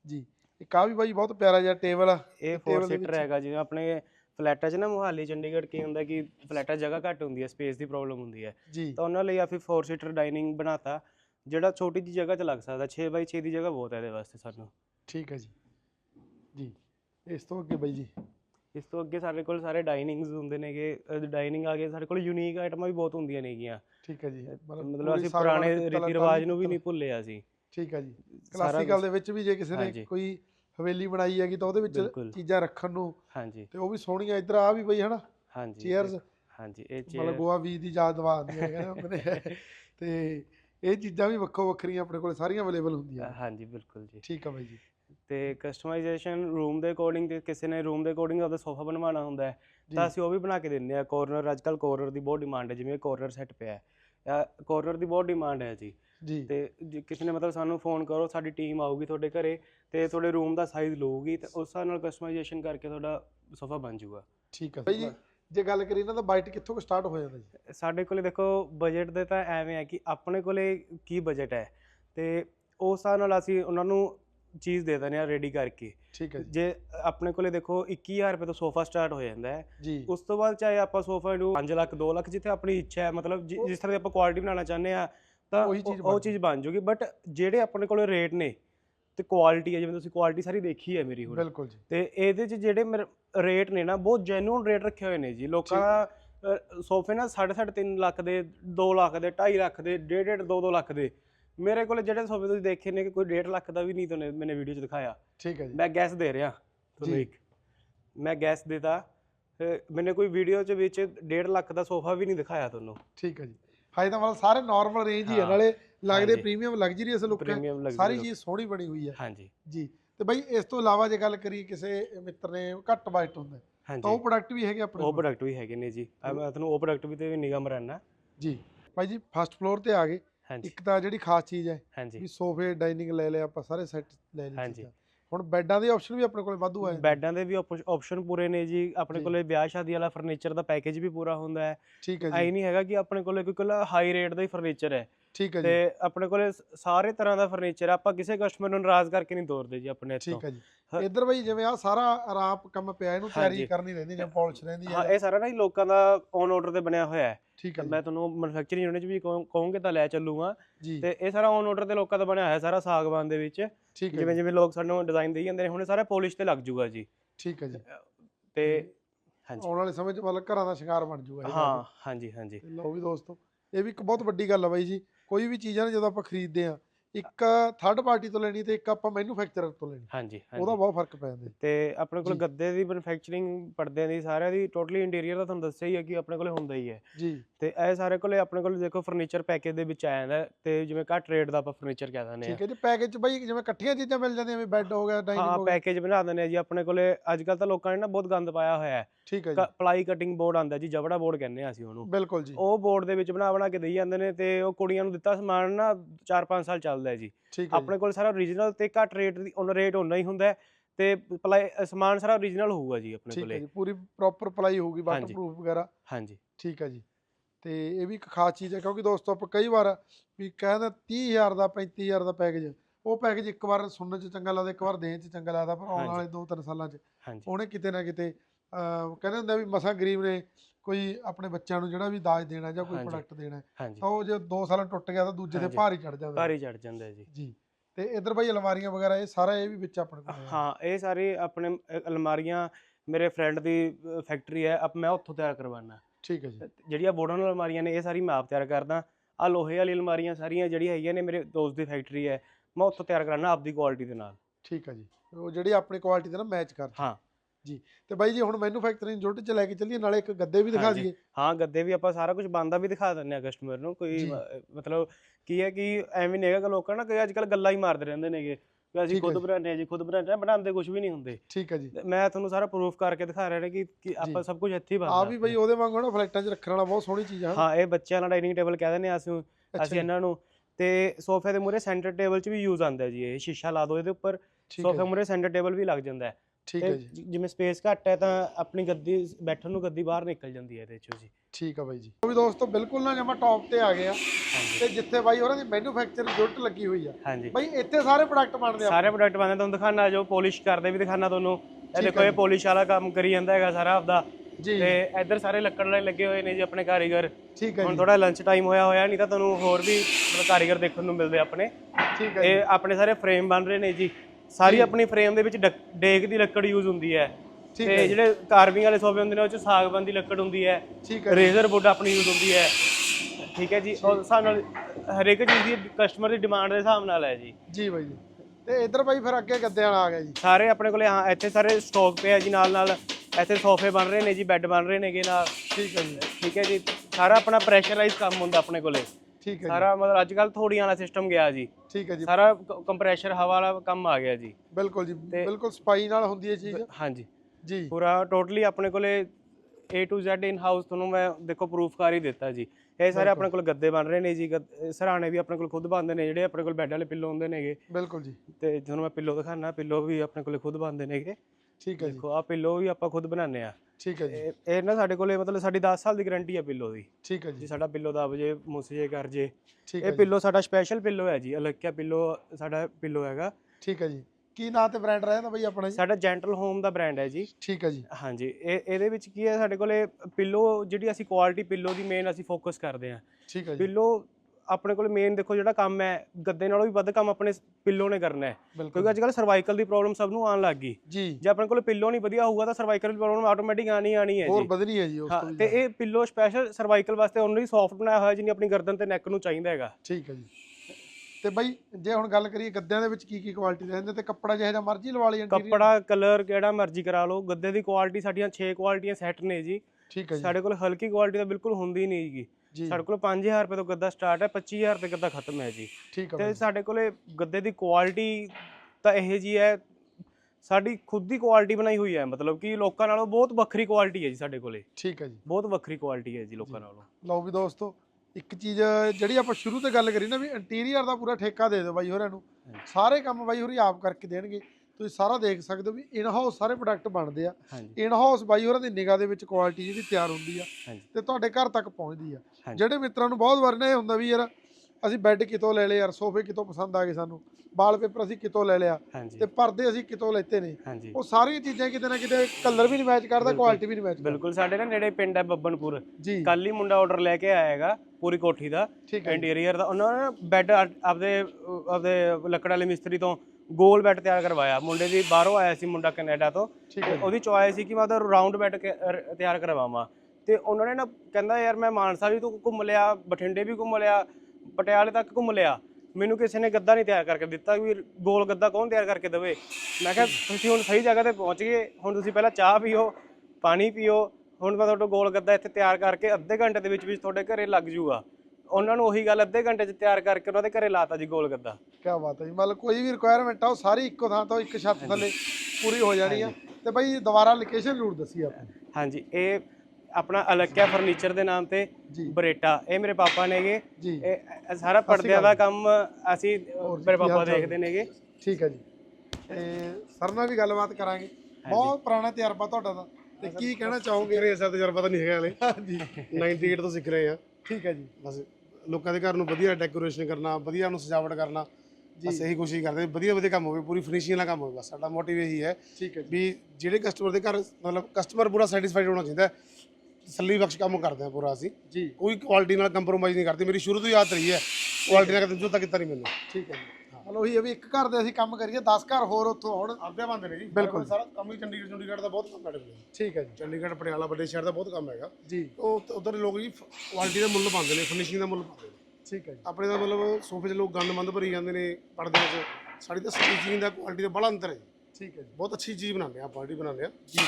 ਜੀ। ਇੱਕ ਆ ਵੀ ਬਾਈ ਬਹੁਤ ਪਿਆਰਾ ਜਿਹਾ ਟੇਬਲ ਆ। ਇਹ table 4 ਦੇ ਸੀਟਰ ਹੈਗਾ ਜਿਵੇਂ ਆਪਣੇ ਫਲੈਟਾਂ 'ਚ ਨਾ ਮੁਹਾਲੀ ਚੰਡੀਗੜ੍ਹ ਕੀ ਹੁੰਦਾ ਕਿ ਫਲੈਟਾਂ ਜਗ੍ਹਾ ਘੱਟ ਹੁੰਦੀ ਹੈ ਸਪੇਸ ਦੀ ਪ੍ਰੋਬਲਮ ਹੁੰਦੀ ਹੈ। ਜੀ। ਤਾਂ ਉਹਨਾਂ ਲਈ ਆ ਫਿਰ 4 ਸੀਟਰ ਡਾਈਨਿੰਗ ਬਣਾਤਾ ਜਿਹੜਾ ਛੋਟੀ ਜਿਹੀ ਜਗ੍ਹਾ 'ਚ ਲੱਗ ਸਕਦਾ 6 ਬਾਈ 6 ਦੀ ਜਗ੍ਹਾ ਬਹੁਤ ਹੈ ਇਹਦੇ ਵਾਸਤੇ ਸਾਨੂੰ। ਠੀਕ ਹੈ ਜੀ। ਜੀ ਇਸ ਤੋਂ ਅੱਗੇ ਬਾਈ ਜੀ? ਇਸ ਤੋਂ ਅੱਗੇ ਸਾਡੇ ਕੋਲ ਸਾਰੇ ਡਾਈਨਿੰਗਸ ਹੁੰਦੇ ਨੇਗੇ ਡਾਈਨਿੰਗ ਆ ਗਏ ਸਾਡੇ ਕੋਲ ਯੂਨੀਕ ਆਈਟਮਾਂ ਵੀ ਬਹੁਤ ਹੁੰਦੀਆਂ ਨੇਗੀਆਂ। ਠੀਕ ਹੈ ਜੀ। ਮਤਲਬ ਅਸੀਂ ਪੁਰਾਣੇ ਰੀਤੀ ਰਿਵਾਜ ਨੂੰ ਵੀ। ਨਹੀਂ ਭੁੱਲੇ ਅਸੀਂ। ਠੀਕ ਹੈ ਜੀ। ਕਲਾਸੀਕਲ। ਦੇ ਵਿੱਚ ਵੀ ਜੇ ਕਿਸੇ ਨੇ। ਕੋਈ ਹਵੇਲੀ ਬਣਾਈ ਹੈਗੀ ਤਾਂ ਉਹਦੇ ਵਿੱਚ ਬਿਲਕੁਲ। ਚੀਜ਼ਾਂ ਰੱਖਣ ਨੂੰ। ਹਾਂਜੀ। ਤੇ ਉਹ ਵੀ ਸੋਹਣੀਆਂ ਇੱਧਰ ਆ ਵੀ ਬਈ ਹਨਾ? ਹਾਂਜੀ ਚੇਅਰਸ ਹਾਂਜੀ ਇਹ ਮਤਲਬ ਚੇਅਰ ਗੋਆ ਵੀ ਦੀ ਯਾਦ ਦਵਾ ਦਿੰਦੀਆਂ ਹੈਗੀਆਂ ਉਹਨੇ ਤੇ ਇਹ ਚੀਜ਼ਾਂ ਵੀ ਵੱਖੋ ਵੱਖਰੀਆਂ ਆਪਣੇ ਕੋਲ ਸਾਰੀਆਂ ਅਵੇਲੇਬਲ ਹੁੰਦੀਆਂ। ਹਾਂਜੀ ਬਿਲਕੁਲ ਜੀ। ਠੀਕ ਆ ਬਾਈ ਜੀ। ਤੇ ਕਸਟਮਾਈਜ਼ੇਸ਼ਨ ਰੂਮ ਦੇ ਅਕੋਰਡਿੰਗ ਤੇ ਕਿਸੇ ਨੇ ਰੂਮ ਦੇ ਅਕੋਰਡਿੰਗ ਉਹਦਾ ਸੋਫਾ ਬਣਵਾਉਣਾ ਹੁੰਦਾ ਹੈ ਜੀ। ਤਾਂ ਅਸੀਂ ਉਹ ਵੀ ਬਣਾ ਕੇ ਦਿੰਦੇ ਆ ਕਾਰਨਰ ਅੱਜਕੱਲ ਕਾਰਨਰ ਦੀ ਬਹੁਤ ਡਿਮਾਂਡ ਹੈ ਜਿਵੇਂ ਕਾਰਨਰ ਸੈੱਟ ਪਿਆ ਹੈ। ਕਾਰਨਰ ਦੀ ਬਹੁਤ ਡਿਮਾਂਡ ਹੈ ਜੀ ਜੀ। ਤੇ ਜੇ ਕਿਸੇ ਨੇ ਮਤਲਬ ਸਾਨੂੰ ਫੋਨ ਕਰੋ ਸਾਡੀ ਟੀਮ ਆਊਗੀ ਤੁਹਾਡੇ ਘਰੇ ਤੇ ਤੁਹਾਡੇ ਰੂਮ ਦਾ ਸਾਈਜ਼ ਲਊਗੀ ਤੇ ਉਸ ਹਿਸਾਬ ਨਾਲ ਕਸਟਮਾਈਜ਼ੇਸ਼ਨ ਕਰਕੇ ਤੁਹਾਡਾ ਸੋਫਾ ਬਣ ਜਾਊਗਾ। ਠੀਕ ਆ ਬਾਈ ਜੀ ਜੇ ਗੱਲ ਕਰੀ ਇਹਨਾਂ ਦਾ ਬਾਈਟ ਕਿੱਥੋਂ ਕੁ ਸਟਾਰਟ ਹੋ ਜਾਂਦਾ ਜੀ? ਸਾਡੇ ਕੋਲੇ ਦੇਖੋ ਬਜਟ ਦੇ ਤਾਂ ਐਵੇਂ ਹੈ ਕਿ ਆਪਣੇ ਕੋਲੇ ਕੀ ਬਜਟ ਹੈ ਤੇ ਉਸ ਹਿਸਾਬ ਨਾਲ ਅਸੀਂ ਉਹਨਾਂ ਨੂੰ ਚੀਜ਼ ਦੇ ਦਿੰਦੇ ਆ ਰੈਡੀ ਕਰਕੇ। ਠੀਕ ਹੈ ਜੀ। ਜੇ ਆਪਣੇ ਕੋਲੇ ਦੇਖੋ 21000 ਰੁਪਏ ਤੋਂ ਸੋਫਾ ਸਟਾਰਟ ਹੋ ਜਾਂਦਾ ਹੈ। ਜੀ। ਉਸ ਤੋਂ ਬਾਅਦ ਚਾਹੇ ਆਪਾਂ ਸੋਫਾ ਨੂੰ 5 ਲੱਖ 2 ਲੱਖ ਜਿੱਥੇ ਆਪਣੀ ਇੱਛਾ ਹੈ ਮਤਲਬ ਜਿਸ ਤਰ੍ਹਾਂ ਦੀ ਆਪਾਂ ਕੁਆਲਿਟੀ ਬਣਾਉਣਾ ਚਾਹੁੰਦੇ ਆ ਤਾਂ ਉਹੀ ਚੀਜ਼ ਉਹ ਬਣ ਚੀਜ਼ ਬਣ ਜੂਗੀ ਬਟ ਜਿਹੜੇ ਆਪਣੇ ਕੋਲੇ ਰੇਟ ਨੇ ਤੇ ਕੁਆਲਿਟੀ ਹੈ ਜਿਵੇਂ ਤੁਸੀਂ ਕੁਆਲਿਟੀ ਸਾਰੀ ਦੇਖੀ ਹੈ ਮੇਰੀ ਹੁਣ। ਬਿਲਕੁਲ ਜੀ। ਤੇ ਇਹਦੇ ਚ ਜਿਹੜੇ ਰੇਟ ਨੇ ਨਾ ਬਹੁਤ ਜੈਨੂਇਨ ਰੇਟ ਰੱਖੇ ਹੋਏ ਨੇ ਜੀ। ਲੋਕਾਂ ਦਾ ਸੋਫੇ ਨਾ 3.5 3 ਲੱਖ ਦੇ 2 ਲੱਖ ਦੇ 2.5 ਲੱਖ ਦੇ 1.5 2 2 ਲੱਖ ਦੇ। ਮੇਰੇ ਕੋਲ ਜਿਹੜੇ ਸੋਫੇ ਤੁਸੀਂ ਦੇਖੇ ਨੇ ਕਿ ਕੋਈ 1.5 ਲੱਖ ਦਾ ਵੀ ਨਹੀਂ ਤੁਹਾਨੂੰ ਮੈਨੇ ਵੀਡੀਓ 'ਚ ਦਿਖਾਇਆ। ਠੀਕ ਹੈ ਜੀ। ਮੈਂ ਗੈਸ ਦੇ ਰਿਹਾ ਤੁਹਾਨੂੰ। ਇੱਕ। ਮੈਂ ਗੈਸ ਦੇਤਾ ਮੈਨੇ ਕੋਈ ਵੀਡੀਓ 'ਚ ਵਿੱਚ 1.5 ਲੱਖ ਦਾ ਸੋਫਾ ਵੀ ਨਹੀਂ ਦਿਖਾਇਆ ਤੁਹਾਨੂੰ। ਠੀਕ ਹੈ ਜੀ। ਹਾਈ ਤਾਂ ਮਤਲਬ ਸਾਰੇ ਨਾਰਮਲ ਰੇਂਜ ਹੀ ਹੈ। ਨਾਲੇ ਲੱਗਦੇ। ਪ੍ਰੀਮੀਅਮ ਲਗਜ਼ਰੀਅਸ ਲੁੱਕ ਹੈ ਸਾਰੀ ਚੀਜ਼ ਸੋਹਣੀ ਬਣੀ ਹੋਈ ਹੈ ਹਾਂਜੀ। ਜੀ ਤੇ ਬਾਈ ਇਸ ਤੋਂ ਇਲਾਵਾ ਜੇ ਗੱਲ ਕਰੀ ਕਿਸੇ ਮਿੱਤਰ ਨੇ ਘੱਟ ਬਜਟ ਹੁੰਦਾ ਤਾਂ ਉਹ ਪ੍ਰੋਡਕਟ ਵੀ ਹੈਗੇ ਆਪਣੇ ਉਹ? ਪ੍ਰੋਡਕਟ ਵੀ ਹੈਗੇ ਨੇ ਜੀ। ਮੈਂ ਤੁਹਾਨੂੰ ਉਹ ਪ੍ਰੋਡਕਟ ਵੀ ਤੇ ਨਿਗਾਹ ਮਰਾਨਾ। ਜੀ ਭਾਈ ਜੀ ਫਸਟ ਫਲੋਰ ਤੇ ਆ ਗਏ। ਇੱਕ ਤਾਂ ਜਿਹੜੀ ਖਾਸ ਚੀਜ਼ ਹੈ ਵੀ ਸੋਫੇ ਡਾਈਨਿੰਗ ਲੈ ਲਿਆ ਆਪਾਂ ਸਾਰੇ ਸੈੱਟ ਲੈ ਲਏ ਹਾਂਜੀ। ਹੁਣ ਬੈੱਡਾਂ ਦੇ ਆਪਸ਼ਨ ਵੀ ਆਪਣੇ ਕੋਲ ਵਾਧੂ ਆਏ। ਬੈੱਡਾਂ ਦੇ ਵੀ ਆਪਸ਼ਨ ਪੂਰੇ ਨੇ ਜੀ। ਆਪਣੇ। ਕੋਲੇ ਵਿਆਹ ਸ਼ਾਦੀ ਵਾਲਾ ਫਰਨੀਚਰ ਦਾ ਪੈਕੇਜ ਵੀ ਪੂਰਾ ਹੁੰਦਾ ਹੈ। ਠੀਕ ਹੈ ਐ ਜੀ ਨਹੀਂ ਹੈਗਾ ਕਿ ਆਪਣੇ ਕੋਲੇ ਕੋਈ ਕੋਲ ਹਾਈ ਰੇਟ ਦਾ ਹੀ ਫਰਨੀਚਰ ਹੈ। ਠੀਕ ਹੈ ਜੀ। ਤੇ ਆਪਣੇ ਕੋਲੇ ਸਾਰੇ ਤਰ੍ਹਾਂ ਦਾ ਫਰਨੀਚਰ ਆਪਾਂ ਕਿਸੇ ਕਸਟਮਰ ਨੂੰ ਨਾਰਾਜ਼ ਕਰਕੇ ਨਹੀਂ ਤੋਰਦੇ ਜੀ ਆਪਣੇ ਇੱਥੋਂ। ਠੀਕ ਹੈ ਜੀ। ਇੱਧਰ ਬਾਈ ਜਿਵੇਂ ਆ ਸਾਰਾ ਆਰਾਮ ਕੰਮ ਪਿਆ ਇਹਨੂੰ ਤਿਆਰੀ। ਕਰਨੀ ਰਹਿੰਦੀ ਜਿਵੇਂ ਪਾਲਿਸ਼ ਰਹਿੰਦੀ ਹਾਂ। ਹੈ ਇਹ ਸਾਰਾ ਨਾ ਲੋਕਾਂ ਦਾ ਔਨ ਆਰਡਰ ਤੇ ਬਣਿਆ ਹੋਇਆ ਹੈ। ਠੀਕ ਹੈ ਮੈਂ ਤੁਹਾਨੂੰ ਮੈਨੂਫੈਕਚਰਿੰਗ ਯੂਨਿਟ 'ਚ ਵੀ ਕਹੂੰ- ਕਹੂੰਗੇ ਤਾਂ ਲੈ ਚੱਲੂਗਾ। ਤੇ ਇਹ ਸਾਰਾ ਔਨ ਆਰਡਰ ਤੇ ਲੋਕਾਂ ਦਾ ਬਣਿਆ ਹੋਇਆ ਸਾਰਾ ਸਾਗਵਾਨ ਦੇ ਵਿੱਚ। ਜਿਵੇਂ ਜਿਵੇਂ ਲੋਕ ਸਾਨੂੰ ਡਿਜ਼ਾਈਨ ਦੇਈ ਜਾਂਦੇ ਨੇ ਹੁਣ ਸਾਰਾ ਪੋਲਿਸ਼ ਤੇ ਲੱਗ ਜੂਗਾ ਜੀ। ਠੀਕ ਹੈ ਜੀ। ਤੇ ਹਾਂਜੀ। ਆਉਣ ਵਾਲੇ ਸਮੇਂ 'ਚ ਮਤਲਬ ਘਰਾਂ ਦਾ ਸ਼ਿੰਗਾਰ ਬਣ ਜੂਗਾ ਹਾਂ ਹਾਂਜੀ ਹਾਂਜੀ। ਲਓ ਵੀ ਦੋਸਤੋ ਇਹ ਵੀ ਇੱਕ ਬਹੁਤ ਵੱਡੀ ਗੱਲ ਆ ਬਾਈ ਜੀ। ਕੋਈ ਵੀ ਚੀਜ਼ ਜਦੋਂ ਆਪਾਂ ਖਰੀਦਦੇ ਆ ਇੱਕ ਥਰਡ ਪਾਰਟੀ ਤੋਂ ਲੈਣੀ ਤੇ ਇੱਕ ਆਪਾਂ ਮੈਨੂਫੈਕਚਰਰ ਤੋਂ ਲੈਣੀ। ਹਾਂਜੀ ਉਹਦਾ ਬਹੁਤ ਫ਼ਰਕ ਪੈ ਜਾਂਦਾ ਤੇ ਆਪਣੇ ਕੋਲ। ਗੱਦੇ ਦੀ ਮੈਨੂਫੈਕਚਰਿੰਗ ਪਰਦਿਆਂ ਦੀ ਸਾਰਿਆਂ ਦੀ ਟੋਟਲੀ ਇੰਟੀਰੀਅਰ ਦਾ ਤੁਹਾਨੂੰ ਦੱਸਿਆ ਹੀ ਹੈ ਕਿ ਆਪਣੇ ਕੋਲੇ ਹੁੰਦਾ ਹੀ ਹੈ। ਜੀ। ਤੇ ਇਹ ਸਾਰੇ ਕੋਲੇ ਆਪਣੇ ਕੋਲ ਦੇਖੋ ਫਰਨੀਚਰ ਪੈਕੇਜ ਦੇ ਵਿੱਚ ਆ ਜਾਂਦਾ ਤੇ ਜਿਵੇਂ ਘੱਟ ਰੇਟ ਦਾ ਆਪਾਂ ਫਰਨੀਚਰ ਕਹਿ ਦਿੰਦੇ ਠੀਕ ਆ ਹੈ ਜੀ ਪੈਕੇਜ ਬਾਈ ਜਿਵੇਂ ਇਕੱਠੀਆਂ ਚੀਜ਼ਾਂ ਮਿਲ ਜਾਂਦੀਆਂ ਜਿਵੇਂ ਬੈੱਡ ਹੋ ਗਿਆ ਡਾਈਨਿੰਗ ਹਾਂ ਪੈਕੇਜ ਬਣਾ ਦਿੰਦੇ ਆ ਜੀ ਆਪਣੇ ਕੋਲੇ ਅੱਜ ਕੱਲ ਤਾਂ ਲੋਕਾਂ ਨੇ ਨਾ ਬਹੁਤ ਗੰਦ ਪਾਇਆ ਹੋਇਆ ਹੈ। ਠੀਕ ਹੈ ਜੀ। ਪਲਾਈ ਕਟਿੰਗ ਬੋਰਡ ਆਂਦਾ ਜੀ ਜਬੜਾ ਬੋਰਡ ਕਹਿੰਦੇ ਆ ਅਸੀਂ ਉਹਨੂੰ। ਬਿਲਕੁਲ ਜੀ। ਉਹ ਬੋਰਡ ਦੇ ਵਿੱਚ ਬਣਾ ਬਣਾ ਕੇ ਦੇਈ ਜਾਂਦੇ ਨੇ ਤੇ ਉਹ ਕੁੜੀਆਂ ਨੂੰ ਦਿੱਤਾ ਸਮਾਨ ਨਾ 4-5 ਸਾਲ ਚੱਲਦਾ ਜੀ। ਆਪਣੇ ਕੋਲ ਸਾਰਾ ਓਰੀਜਨਲ ਤੇ ਘੱਟ ਰੇਟ ਦੀ ਉਹਨਾਂ ਰੇਟ ਉਹਨਾਂ ਹੀ ਹੁੰਦਾ ਤੇ ਪਲਾਈ ਸਮਾਨ ਸਾਰਾ ਓਰੀਜਨਲ ਹੋਊਗਾ ਜੀ ਆਪਣੇ ਠੀਕ ਹੈ ਕੋਲੇ। ਜੀ ਪੂਰੀ ਪ੍ਰੋਪਰ ਪਲਾਈ ਹੋਊਗੀ। ਵਾਟਰਪ੍ਰੂਫ ਵਗੈਰਾ। ਹਾਂਜੀ। ਠੀਕ ਹੈ ਜੀ। ਤੇ ਇਹ ਵੀ ਇੱਕ ਖਾਸ ਚੀਜ਼ ਹੈ ਕਿਉਂਕਿ ਦੋਸਤੋ ਆਪਾਂ ਕਈ ਵਾਰ ਵੀ ਕਹਿੰਦੇ 30000 ਦਾ 35000 ਦਾ ਪੈਕੇਜ ਉਹ ਪੈਕੇਜ ਇੱਕ ਵਾਰ ਸੁਣਨ ਚ ਚੰਗਾ ਲੱਗਦਾ ਇੱਕ ਵਾਰ ਦੇਣ ਚ ਚੰਗਾ ਲੱਗਦਾ ਪਰ ਆਉਣ। ਵਾਲੇ 2-3 ਸਾਲਾਂ ਚ ਉਹਨੇ ਕਿਤੇ ਨਾ ਕਿਤੇ ਕਹਿੰਦੇ ਹੁੰਦੇ ਵੀ ਮਸਾਂ ਗਰੀਬ ਨੇ ਕੋਈ ਆਪਣੇ ਬੱਚਿਆਂ ਨੂੰ ਜਿਹੜਾ ਵੀ ਦਾਜ ਦੇਣਾ ਜਾਂ ਕੋਈ ਹਾਂਜੀ। ਪ੍ਰੋਡਕਟ ਦੇਣਾ ਹੈ, ਹਾਂਜੀ। ਤਾਂ ਉਹ ਜੇ 2 ਸਾਲਾਂ ਟੁੱਟ ਗਿਆ ਤਾਂ ਦੂਜੇ ਤੇ ਹਾਂਜੀ। ਭਾਰ ਹੀ ਚੜ ਜਾਂਦਾ। ਹੀ ਚੜ ਜਾਂਦਾ ਹੈ ਜੀ। ਜੀ। ਤੇ ਇਧਰ ਬਾਈ ਅਲਮਾਰੀਆਂ ਵਗੈਰਾ ਇਹ ਸਾਰਾ ਇਹ ਵੀ ਵਿੱਚ ਆਪਣੇ ਕੋਲ ਹੈ। ਹਾਂ ਇਹ ਸਾਰੇ ਆਪਣੇ ਅ, ਅਲਮਾਰੀਆਂ ਮੇਰੇ ਫਰੈਂਡ ਦੀ ਫੈਕਟਰੀ ਹੈ। ਅਬ ਮੈਂ ਉੱਥੋਂ ਤਿਆਰ ਕਰਵਾਉਣਾ ਠੀਕ ਹੈ ਜੀ। ਜਿਹੜੀਆਂ ਵੁਡਨ ਅਲਮਾਰੀਆਂ ਨੇ ਇਹ ਸਾਰੀ ਮੈਂ ਆਪ ਤਿਆਰ ਕਰਦਾ। ਆ ਲੋਹੇ ਵਾਲੀ ਅਲਮਾਰੀਆਂ ਸਾਰੀਆਂ ਜਿਹੜੀਆਂ ਹੈਗੀਆਂ ਨੇ ਮੇਰੇ ਦੋਸਤ ਦੀ ਫੈਕਟਰੀ ਹੈ। ਮੈਂ ਉੱਥੋਂ ਤਿਆਰ ਕਰਾਉਣਾ ਆਪਦੀ ਕੁਆਲਿਟੀ ਦੇ ਨਾਲ। ਠੀਕ ਹੈ ਜੀ। ਉਹ ਜਿਹੜੀ ਆਪਣੀ ਕੁਆਲਿਟੀ ਦੇ ਨਾਲ ਮੈਚ ਕਰ ਹਾਂ। ਤੇ ਬਾਈ ਜੀ ਹੁਣ ਮੈਨੂਫੈਕਚਰਿੰਗ ਯੂਨਿਟ ਚ ਲੈ ਕੇ ਚੱਲੀਏ ਨਾਲੇ ਇੱਕ ਗੱਦੇ ਵੀ ਦਿਖਾ। ਦਈਏ। ਹਾਂ ਗੱਦੇ ਵੀ ਆਪਾਂ ਸਾਰਾ ਕੁਝ ਬੰਦਾ ਵੀ ਦਿਖਾ ਦਿੰਦੇ ਆ ਕਸਟਮਰ ਨੂੰ ਕੋਈ ਜੀ। ਮਤਲਬ ਕੀ ਹੈ ਕਿ ਐਵੇਂ ਨਹੀਂ ਹੈਗਾ ਕਿ ਲੋਕਾਂ ਨਾ ਕਈ ਅੱਜ ਕੱਲ ਗੱਲਾਂ ਹੀ ਮਾਰਦੇ ਰਹਿੰਦੇ ਨੇਗੇ ਵੀ ਅਸੀਂ ਖੁਦ ਜੀ। ਬਣਾਉਂਦੇ ਆ ਜੀ ਖੁਦ ਬਣਾਉਂਦੇ ਆ ਬਣਾਉਂਦੇ ਕੁਝ ਵੀ ਨਹੀਂ ਹੁੰਦੇ। ਠੀਕ ਹੈ ਜੀ। ਮੈਂ ਤੁਹਾਨੂੰ ਸਾਰਾ ਪ੍ਰੂਫ ਕਰਕੇ ਦਿਖਾ ਰਿਹਾ ਨੇ ਕਿ ਕਿ ਆਪਾਂ ਸਭ ਕੁਝ ਇੱਥੇ ਹੀ ਬਣਦਾ। ਆ ਵੀ ਬਈ ਉਹਦੇ ਵਾਂਗੂ ਨਾ ਫਲੈਟਾਂ 'ਚ ਰੱਖਣ ਵਾਲਾ ਬਹੁਤ ਸੋਹਣੀ ਚੀਜ਼ ਆ। ਹਾਂ ਇਹ ਬੱਚਿਆਂ ਦਾ ਡਾਈਨਿੰਗ ਟੇਬਲ ਕਹਿ ਦਿੰਦੇ ਆ ਅਸੀਂ ਅਸੀਂ ਜੀ, ਇਹਨਾਂ ਨੂੰ। ਤੇ ਸੋਫੇ ਦੇ ਮੂਰੇ ਸੈਂਟਰ ਟੇਬਲ 'ਚ ਵੀ ਯੂਜ਼ ਆਉਂਦਾ ਜੀ ਇਹ ਸ਼ੀਸ਼ਾ ਲਾ ਦਿਓ ਇਹਦੇ ਉੱਪਰ। ਸੋਫੇ ਜੀ, ਮੂਰੇ ਸੈਂਟਰ ਟੇਬਲ ਵੀ ਲੱਗ ਜਾਂਦਾ ਹੈ। ਠੀਕ ਹੈ ਜੀ। ਜਿਵੇਂ ਸਪੇਸ ਘੱਟ ਹੈ ਤਾਂ ਆਪਣੀ ਗੱਦੀ ਬੈਠਣ ਨੂੰ ਗੱਦੀ ਬਾਹਰ ਨਿਕਲ ਜਾਂਦੀ ਹੈ ਇਹਦੇ 'ਚੋਂ ਜੀ। ਠੀਕ ਆ ਬਾਈ ਜੀ। ਉਹ ਵੀ ਦੋਸਤੋ ਬਿਲਕੁਲ ਨਾ ਜਮਾ ਟੌਪ ਤੇ ਆ ਗਏ ਆ। ਤੇ ਜਿੱਥੇ ਬਾਈ ਉਹਨਾਂ ਦੀ ਮੈਨੂਫੈਕਚਰਿੰਗ ਯੂਨਿਟ ਲੱਗੀ ਹੋਈ ਆ। ਹਾਂਜੀ। ਬਾਈ ਇੱਥੇ ਸਾਰੇ ਪ੍ਰੋਡਕਟ ਬਣਦੇ ਆ। ਸਾਰੇ ਪ੍ਰੋਡਕਟ ਬਣਦੇ ਤੁਹਾਨੂੰ ਦਿਖਾਣਾ ਜੋ ਪੋਲਿਸ਼ ਕਰਦੇ ਵੀ ਦਿਖਾਣਾ ਤੁਹਾਨੂੰ। ਇਹ ਦੇਖੋ ਹੈ ਇਹ। ਪੋਲਿਸ਼ ਵਾਲਾ ਕੰਮ ਕਰੀ ਜਾਂਦਾ ਹੈਗਾ ਸਾਰਾ ਆਪਦਾ। ਜੀ। ਤੇ ਇੱਧਰ ਸਾਰੇ ਲੱਕੜ ਵਾਲੇ ਲੱਗੇ ਹੋਏ ਨੇ ਜੀ ਆਪਣੇ ਕਾਰੀਗਰ। ਠੀਕ ਹੈ ਹੁਣ ਥੋੜਾ ਲੰਚ ਟਾਈਮ ਹੋਇਆ ਹੋਇਆ ਨਹੀਂ ਤਾਂ ਤੁਹਾਨੂੰ ਹੋਰ ਵੀ ਕਾਰੀਗਰ ਦੇਖਣ ਨੂੰ ਮਿਲਦੇ ਆਪਣੇ। ਠੀਕ ਹੈ ਇਹ ਆਪਣੇ ਸਾਰੇ ਫਰੇਮ ਬਣ ਰਹੇ ਨੇ ਜੀ। ਸਾਰੀ। ਆਪਣੀ ਫਰੇਮ ਦੇ ਵਿੱਚ ਡਕ- ਡੇਕ ਦੀ ਲੱਕੜ ਯੂਜ਼ ਹੁੰਦੀ ਹੈ। ਠੀਕ ਹੈ ਤੇ ਜੀ, ਜਿਹੜੇ ਕਾਰਵਿੰਗ ਵਾਲੇ ਸੋਫੇ ਹੁੰਦੇ ਨੇ ਉਹ ਚ ਸਾਗਵਾਨ ਦੀ ਲੱਕੜ ਹੁੰਦੀ ਹੈ। ਠੀਕ ਹੈ ਜੀ, ਰੇਜ਼ਰ ਵੁੱਡ ਆਪਣੀ ਯੂਜ਼ ਹੁੰਦੀ ਹੈ। ਠੀਕ ਹੈ ਜੀ। ਉਹ ਹਿਸਾਬ ਨਾਲ ਹਰੇਕ ਚੀਜ਼ ਦੀ ਕਸਟਮਰ ਦੀ ਡਿਮਾਂਡ ਦੇ ਹਿਸਾਬ ਨਾਲ ਹੈ ਜੀ। ਜੀ ਬਾਈ ਜੀ। ਤੇ ਇੱਧਰ ਬਾਈ ਫਿਰ ਅੱਗੇ ਗੱਦਿਆਂ ਵਾਲਾ ਆ ਗਿਆ ਜੀ। ਸਾਰੇ ਆਪਣੇ ਕੋਲੇ ਹਾਂ ਇੱਥੇ ਸਾਰੇ ਸਟਾਕ ਪਿਆ ਜੀ ਨਾਲ ਨਾਲ। ਇੱਥੇ ਸੋਫੇ ਬਣ ਰਹੇ ਨੇ ਜੀ ਬੈੱਡ ਬਣ ਰਹੇ ਨੇਗੇ ਨਾਲ। ਠੀਕ ਹੈ ਜੀ। ਠੀਕ ਹੈ ਜੀ। ਸਾਰਾ ਆਪਣਾ ਪ੍ਰੈਸ਼ਰਾਈਜ਼ ਕੰਮ ਹੁੰਦਾ ਆਪਣੇ ਕੋਲੇ। ਠੀਕ ਹੈ ਜੀ। ਸਾਰਾ ਮਤਲਬ ਅੱਜ ਕੱਲ ਥੋੜੀਆਂ ਵਾਲਾ ਸਿਸਟਮ ਗਿਆ ਜੀ। ਠੀਕ ਹੈ ਜੀ। ਸਾਰਾ ਕੰਪਰੈਸ਼ਰ ਹਵਾ ਵਾਲਾ ਕੰਮ ਆ ਗਿਆ ਜੀ। ਬਿਲਕੁਲ ਜੀ ਬਿਲਕੁਲ ਸਪਾਈ ਨਾਲ ਹੁੰਦੀ ਹੈ ਚੀਜ਼। ਹਾਂਜੀ। ਜੀ। ਪੂਰਾ ਟੋਟਲੀ ਆਪਣੇ ਕੋਲੇ A to Z in house ਤੁਹਾਨੂੰ ਮੈਂ ਦੇਖੋ ਪ੍ਰੂਫ ਕਰ ਹੀ ਦਿੱਤਾ ਜੀ। ਇਹ ਸਾਰੇ ਆਪਣੇ ਕੋਲ ਗੱਦੇ ਬਣ ਰਹੇ ਨੇ ਜੀ। ਸਰਾਣੇ ਵੀ ਆਪਣੇ ਕੋਲ ਖੁਦ ਬਣਦੇ ਨੇ ਜਿਹੜੇ ਆਪਣੇ ਕੋਲ ਬੈੱਡ ਵਾਲੇ ਪਿੱਲੋ ਹੁੰਦੇ ਨੇਗੇ। ਬਿਲਕੁਲ ਜੀ। ਤੇ ਤੁਹਾਨੂੰ ਮੈਂ ਪਿੱਲੋ ਦਿਖਾਣਾ ਪਿੱਲੋ ਵੀ ਆਪਣੇ ਕੋਲੇ ਖੁਦ ਬਣਦੇ ਨੇਗੇ। ਠੀਕ ਹੈ ਜੀ। ਦੇਖੋ ਆ ਪਿੱਲੋ ਵੀ ਆਪਾਂ ਖੁਦ ਬਣਾਉਂਦੇ ਆ ਠੀਕ ਹੈ ਜੀ। ਇਹ ਇਹ ਨਾ ਸਾਡੇ ਕੋਲੇ ਮਤਲਬ ਸਾਡੀ 10 ਸਾਲ ਦੀ ਗਾਰੰਟੀ ਹੈ ਪਿੱਲੋ ਦੀ। ਠੀਕ ਹੈ ਜੀ। ਜੀ ਸਾਡਾ ਪਿੱਲੋ ਦਬ ਜੇ ਮੁੱਸ ਜੇ ਕਰ ਜੇ। ਠੀਕ ਹੈ ਇਹ ਜੀ। ਪਿੱਲੋ ਸਾਡਾ ਸਪੈਸ਼ਲ ਪਿੱਲੋ ਹੈ ਜੀ ਅਲੱਕਿਆ ਪਿੱਲੋ ਸਾਡਾ ਪਿੱਲੋ ਹੈਗਾ। ਠੀਕ ਹੈ ਜੀ। ਕੀ ਨਾਂ ਤੇ ਬ੍ਰਾਂਡ ਰਹਿੰਦਾ ਬਾਈ ਆਪਣਾ ਜੀ? ਸਾਡਾ ਜੈਂਟਲ ਹੋਮ ਦਾ ਬ੍ਰਾਂਡ ਹੈ ਜੀ। ਠੀਕ ਹੈ ਜੀ। ਹਾਂਜੀ ਇਹ ਇਹਦੇ ਵਿੱਚ ਕੀ ਹੈ ਸਾਡੇ ਕੋਲੇ ਪਿੱਲੋ ਜਿਹੜੀ ਅਸੀਂ ਕੁਆਲਿਟੀ ਪਿੱਲੋ ਦੀ ਮੇਨ ਅਸੀਂ ਫੋਕਸ ਕਰਦੇ ਹਾਂ। ਠੀਕ ਹੈ ਜੀ। ਪਿੱਲੋ ਆਪਣੇ ਕੋਲ ਮੇਨ ਦੇਖੋ ਜਿਹੜਾ ਕੰਮ ਹੈ ਗੱਦੇ ਨਾਲੋਂ ਵੀ ਵੱਧ ਕੰਮ ਆਪਣੇ ਪਿੱਲੋ ਨੇ ਕਰਨਾ ਹੈ। ਕਿਉਂਕਿ ਅੱਜ ਕੱਲ ਸਰਵਾਈਕਲ ਦੀ ਪ੍ਰੋਬਲਮ ਸਭ ਨੂੰ ਆਉਣ ਲੱਗ ਗਈ। ਜੀ। ਆਪਣੇ ਕੋਲ ਪਿੱਲੋ ਨਹੀਂ ਵਧੀਆ ਹੋਊਗਾ ਤਾਂ ਸਰਵਾਈਕਲ ਦੀ ਪ੍ਰੋਬਲਮ ਆਟੋਮੈਟਿਕ ਆਣੀ ਆਣੀ ਹੈ ਹੋਰ ਜੀ ਵਧਣੀ ਹੈ ਜੀ ਉਸ ਤੋਂ ਤੇ। ਇਹ ਪਿੱਲੋ ਸਪੈਸ਼ਲ ਸਰਵਾਈਕਲ ਵਾਸਤੇ ਉਹਨੂੰ ਹੀ ਸੌਫਟ ਬਣਾਇਆ ਹੋਇਆ ਜਿੰਨੀ ਆਪਣੀ ਗਰਦਨ ਤੇ ਨੈਕ ਨੂੰ ਚਾਹੀਦਾ ਹੈਗਾ। ਠੀਕ ਹੈ ਜੀ। ਤੇ ਬਾਈ ਜੇ ਹੁਣ ਗੱਲ ਕਰੀਏ ਗੱਦਿਆਂ ਦੇ ਵਿੱਚ ਕੀ ਕੀ ਕੁਆਲਿਟੀ ਦੇ ਹੁੰਦੇ ਤੇ ਕੱਪੜਾ ਜਿਹੋ ਜਿਹਾ ਮਰਜ਼ੀ ਲਵਾ ਲਈ? ਕੱਪੜਾ ਕਲਰ ਕਿਹੜਾ ਮਰਜ਼ੀ ਕਰਾ ਲਓ। ਗੱਦੇ ਦੀ ਕੁਆਲਿਟੀ ਸਾਡੀਆਂ 6 ਕੁਆਲਿਟੀਆਂ ਸੈੱਟ ਨੇ ਜੀ। ਠੀਕ ਹੈ ਜੀ। ਸਾਡੇ ਕੋਲ ਹਲਕੀ ਕੁਆਲਿਟੀ ਤਾਂ ਬਿਲਕੁਲ ਹੁੰਦੀ ਨਹੀਂ ਜੀ ਸਾਡੇ ਕੋਲ 5000 ਰੁਪਏ ਤੋਂ ਗੱਦਾ ਸਟਾਰਟ ਹੈ 25000 ਤੇ ਗੱਦਾ ਖਤਮ ਹੈ ਜੀ। ਠੀਕ ਹੈ ਤੇ। ਸਾਡੇ ਕੋਲੇ ਗੱਦੇ ਦੀ ਕੁਆਲਿਟੀ ਤਾਂ ਇਹ ਜੀ ਹੈ ਸਾਡੀ ਖੁਦ ਦੀ ਕੁਆਲਿਟੀ ਬਣਾਈ ਹੋਈ ਹੈ। ਮਤਲਬ ਕਿ ਲੋਕਾਂ ਨਾਲੋਂ ਬਹੁਤ ਵੱਖਰੀ ਕੁਆਲਿਟੀ ਹੈ ਜੀ ਸਾਡੇ ਕੋਲੇ। ਠੀਕ ਹੈ ਜੀ। ਬਹੁਤ ਵੱਖਰੀ ਕੁਆਲਿਟੀ ਹੈ ਜੀ ਲੋਕਾਂ ਨਾਲੋਂ। ਲਓ ਵੀ ਦੋਸਤੋ ਇੱਕ ਚੀਜ਼ ਜਿਹੜੀ ਆਪਾਂ ਸ਼ੁਰੂ ਤੇ ਗੱਲ ਕਰੀ ਨਾ ਵੀ ਇੰਟੀਰੀਅਰ ਦਾ ਪੂਰਾ ਠੇਕਾ ਦੇ ਦਿਓ ਬਾਈ ਹੋਰਾਂ ਨੂੰ। ਸਾਰੇ ਕੰਮ ਬਾਈ ਹੋਰੀ ਆਪ ਕਰਕੇ ਦੇਣਗੇ। ਤੁਸੀਂ ਸਾਰਾ ਦੇਖ ਸਕਦੇ ਹੋ ਵੀ ਇਨ ਹਾਊਸ ਸਾਰੇ ਪ੍ਰੋਡਕਟ ਬਣਦੇ ਆ। ਇਨ ਹਾਊਸ ਬਾਈ ਹੋਰਾਂ ਦੀ ਨਿਗਾਹ ਦੇ ਵਿੱਚ ਕੁਆਲਿਟੀ ਜਿਹੜੀ ਤਿਆਰ ਹੁੰਦੀ ਆ ਤੇ ਤੁਹਾਡੇ ਘਰ ਤੱਕ ਪਹੁੰਚਦੀ ਆ। ਜਿਹੜੇ ਮਿੱਤਰਾਂ ਨੂੰ ਬਹੁਤ ਵਾਰ ਨਾ ਹੁੰਦਾ ਵੀ ਯਾਰ ਅਸੀਂ ਬੈੱਡ ਕਿਤੋਂ ਲੈ ਲਏ ਯਾਰ ਸੋਫੇ ਕਿਤੋਂ ਪਸੰਦ ਆ ਗਏ ਸਾਨੂੰ ਵਾਲਪੇਪਰ ਅਸੀਂ ਕਿਤੋਂ ਲੈ ਲਿਆ ਤੇ ਪਰਦੇ ਅਸੀਂ ਕਿਤੋਂ ਲੈਤੇ ਨੇ। ਉਹ ਸਾਰੀਆਂ ਚੀਜ਼ਾਂ ਕਿਤੇ ਨਾ ਕਿਤੇ ਕਲਰ ਵੀ ਨਹੀਂ ਮੈਚ ਕਰਦਾ। ਕੁਆਲਿਟੀ ਵੀ ਨਹੀਂ ਮੈਚ ਬਿਲਕੁਲ ਸਾਡੇ ਨਾ ਨੇੜੇ ਪਿੰਡ ਹੈ ਬੱਬਨਪੁਰ। ਕੱਲ ਹੀ ਮੁੰਡਾ ਆਰਡਰ ਲੈ ਕੇ ਆਇਆ ਹੈਗਾ ਪੂਰੀ ਕੋਠੀ ਦਾ ਇੰਟੀਰੀਅਰ ਦਾ। ਉਹਨਾਂ ਨੇ ਬੈੱਡ ਆਪਦੇ ਆਪਦੇ ਲੱਕੜ ਵਾਲੇ ਮਿਸਤਰੀ ਤੋਂ ਗੋਲ ਬੈੱਡ ਤਿਆਰ ਕਰਵਾਇਆ। ਮੁੰਡੇ ਦੀ ਬਾਹਰੋਂ ਆਇਆ ਸੀ ਮੁੰਡਾ ਕੈਨੇਡਾ ਤੋਂ। ਠੀਕ ਹੈ ਉਹਦੀ ਚੋਇਸ ਸੀ ਕਿ ਮੈਂ ਉਹਦਾ ਰਾਉਂਡ ਬੈੱਡ ਤਿਆਰ ਕਰਵਾਵਾਂ। ਤੇ ਉਹਨਾਂ ਨੇ ਨਾ ਕਹਿੰਦਾ ਯਾਰ ਮੈਂ ਮਾਨਸਾ ਵੀ ਤੋਂ ਘੁੰਮ ਲਿਆ ਬਠਿੰਡੇ ਵੀ ਘੁੰਮ ਲਿਆ ਪਟਿਆਲੇ ਤੱਕ ਘੁੰਮ ਲਿਆ। ਮੈਨੂੰ ਕਿਸੇ ਨੇ ਗੱਦਾ ਨਹੀਂ ਤਿਆਰ ਕਰਕੇ ਦਿੱਤਾ ਵੀ ਗੋਲ ਗੱਦਾ ਕੌਣ ਤਿਆਰ ਕਰਕੇ ਦੇਵੇ? ਮੈਂ ਕਿਹਾ ਤੁਸੀਂ ਹੁਣ ਸਹੀ ਜਗ੍ਹਾ ਤੇ ਪਹੁੰਚ ਗਏ। ਹੁਣ ਤੁਸੀਂ ਪਹਿਲਾਂ ਚਾਹ ਪੀਓ ਪਾਣੀ ਪੀਓ। ਹੁਣ ਮੈਂ ਤੁਹਾਡਾ ਗੋਲ ਗੱਦਾ ਇੱਥੇ ਤਿਆਰ ਕਰਕੇ ਅੱਧੇ ਘੰਟੇ ਦੇ ਵਿੱਚ ਵਿੱਚ ਤੁਹਾਡੇ ਘਰੇ ਲੱਗ ਜੂਗਾ। ਉਹਨਾਂ ਨੂੰ ਉਹੀ ਗੱਲ ਅੱਧੇ ਘੰਟੇ 'ਚ ਤਿਆਰ ਕਰਕੇ ਉਹਨਾਂ ਦੇ ਘਰੇ ਲਾਤਾ ਜੀ ਗੋਲ ਗੱਦਾ। ਕਿਆ ਬਾਤ ਹੈ ਜੀ। ਮਤਲਬ ਕੋਈ ਵੀ ਰਿਕੁਆਇਰਮੈਂਟ ਆ ਉਹ ਸਾਰੀ ਇੱਕੋ ਥਾਂ ਤੋਂ ਇੱਕ ਛੱਤ ਥੱਲੇ ਪੂਰੀ ਹੋ ਜਾਣੀ ਆ। ਤੇ ਬਾਈ ਦੁਬਾਰਾ ਲੋਕੇਸ਼ਨ ਜ਼ਰੂਰ ਦੱਸੀ ਆਪਾਂ। ਹਾਂਜੀ ਇਹ ਆਪਣਾ ਅਲੱਕਿਆ ਫਰਨੀਚਰ ਦੇ ਨਾਮ ਤੇ ਬਰੇਟਾ। ਇਹ ਮੇਰੇ ਪਾਪਾ ਨੇਗੇ। ਜੀ। ਇਹ ਸਾਰਾ ਪਰਦਿਆਂ ਦਾ ਕੰਮ ਅਸੀਂ ਮੇਰੇ ਕੀ ਪਾਪਾ? ਦੇਖਦੇ ਨੇਗੇ। ਠੀਕ ਹੈ ਜੀ। ਤੇ ਸਰ ਨਾਲ ਵੀ ਗੱਲਬਾਤ ਕਰਾਂਗੇ। ਬਹੁਤ ਪੁਰਾਣਾ ਤਜਰਬਾ ਤੁਹਾਡਾ ਦਾ ਤੇ ਕੀ ਕਹਿਣਾ ਚਾਹੋਗੇ? ਕਰੇ ਐਸਾ ਤਜਰਬਾ ਤਾਂ ਨਹੀਂ ਹੈਗਾ ਹਲੇ। ਹਾਂਜੀ। 98 ਤੋਂ ਸਿੱਖ ਰਹੇ ਆ। ਠੀਕ ਹੈ ਜੀ। ਬਸ। ਲੋਕਾਂ ਦੇ ਘਰ ਨੂੰ ਵਧੀਆ ਡੈਕੋਰੇਸ਼ਨ ਕਰਨਾ ਵਧੀਆ ਉਹਨੂੰ ਸਜਾਵਟ ਕਰਨਾ ਬਸ ਇਹੀ ਕੋਸ਼ਿਸ਼ ਕਰਦੇ ਵਧੀਆ ਵਧੀਆ ਕੰਮ ਹੋਵੇ ਪੂਰੀ ਫਿਨਿਸ਼ਿੰਗ ਵਾਲਾ ਕੰਮ ਹੋਵੇ ਬਸ ਸਾਡਾ ਮੋਟਿਵ ਇਹੀ ਹੈ ਠੀਕ ਹੈ ਵੀ ਜਿਹੜੇ ਕਸਟਮਰ ਦੇ ਘਰ ਮਤਲਬ ਕਸਟਮਰ ਪੂਰਾ ਸੈਟੀਸਫਾਈਡ ਹੋਣਾ ਚਾਹੀਦਾ ਤਸੱਲੀ ਬਖਸ਼ ਕੰਮ ਕਰਦੇ ਆ ਪੂਰਾ ਅਸੀਂ। ਜੀ। ਕੋਈ ਕੁਆਲਿਟੀ ਨਾਲ ਕੰਪਰੋਮਾਈਜ਼ ਨਹੀਂ ਕਰਦੇ। ਮੇਰੀ ਸ਼ੁਰੂ ਤੋਂ ਆਦਤ ਰਹੀ ਹੈ। ਕੁਆਲਿਟੀ ਨਾਲ ਕਦੇ ਜੁੱਤਾ ਕੀਤਾ ਨਹੀਂ ਮੈਨੂੰ। ਠੀਕ ਹੈ ਮਤਲਬ ਉਹੀ ਹੈ ਵੀ ਇੱਕ ਘਰ ਦੇ ਅਸੀਂ ਕੰਮ ਕਰੀਏ 10 ਘਰ ਹੋਰ ਉੱਥੋਂ ਆਉਣ। ਆਪਦੇ ਬੰਦੇ ਨੇ ਜੀ। ਬਿਲਕੁਲ। ਸਾਰਾ ਕੰਮ ਹੀ ਚੰਡੀਗੜ੍ਹ ਚੰਡੀਗੜ੍ਹ ਦਾ ਬਹੁਤ ਕੰਮ ਕੋਲ ਠੀਕ ਹੈ ਜੀ। ਚੰਡੀਗੜ੍ਹ ਪਟਿਆਲਾ ਵੱਡੇ ਸ਼ਹਿਰ ਦਾ ਬਹੁਤ ਕੰਮ ਹੈਗਾ। ਜੀ। ਉਹ ਉਧਰ ਲੋਕ ਜੀ ਕੁਆਲਿਟੀ ਦਾ ਮੁੱਲ ਪਾਉਂਦੇ ਨੇ ਫਿਨਿਸ਼ਿੰਗ ਦਾ ਮੁੱਲ ਪਾਉਂਦੇ ਨੇ। ਠੀਕ ਹੈ ਜੀ। ਆਪਣੇ ਦਾ ਮਤਲਬ ਸੋਫੇ 'ਚ ਲੋਕ ਗੰਦ ਮੰਦ ਭਰੀ ਜਾਂਦੇ ਨੇ ਪਰਦੇ 'ਚ। ਸਾਡੀ ਤਾਂ ਸਟੀਚਿੰਗ ਦਾ ਕੁਆਲਿਟੀ ਦਾ ਬੜਾ ਅੰਤਰ ਹੈ ਜੀ। ਠੀਕ ਹੈ ਜੀ। ਬਹੁਤ ਅੱਛੀ ਚੀਜ਼ ਬਣਾਉਂਦੇ ਆ ਕੁਆਲਿਟੀ ਬਣਾਉਂਦੇ ਆ। ਜੀ।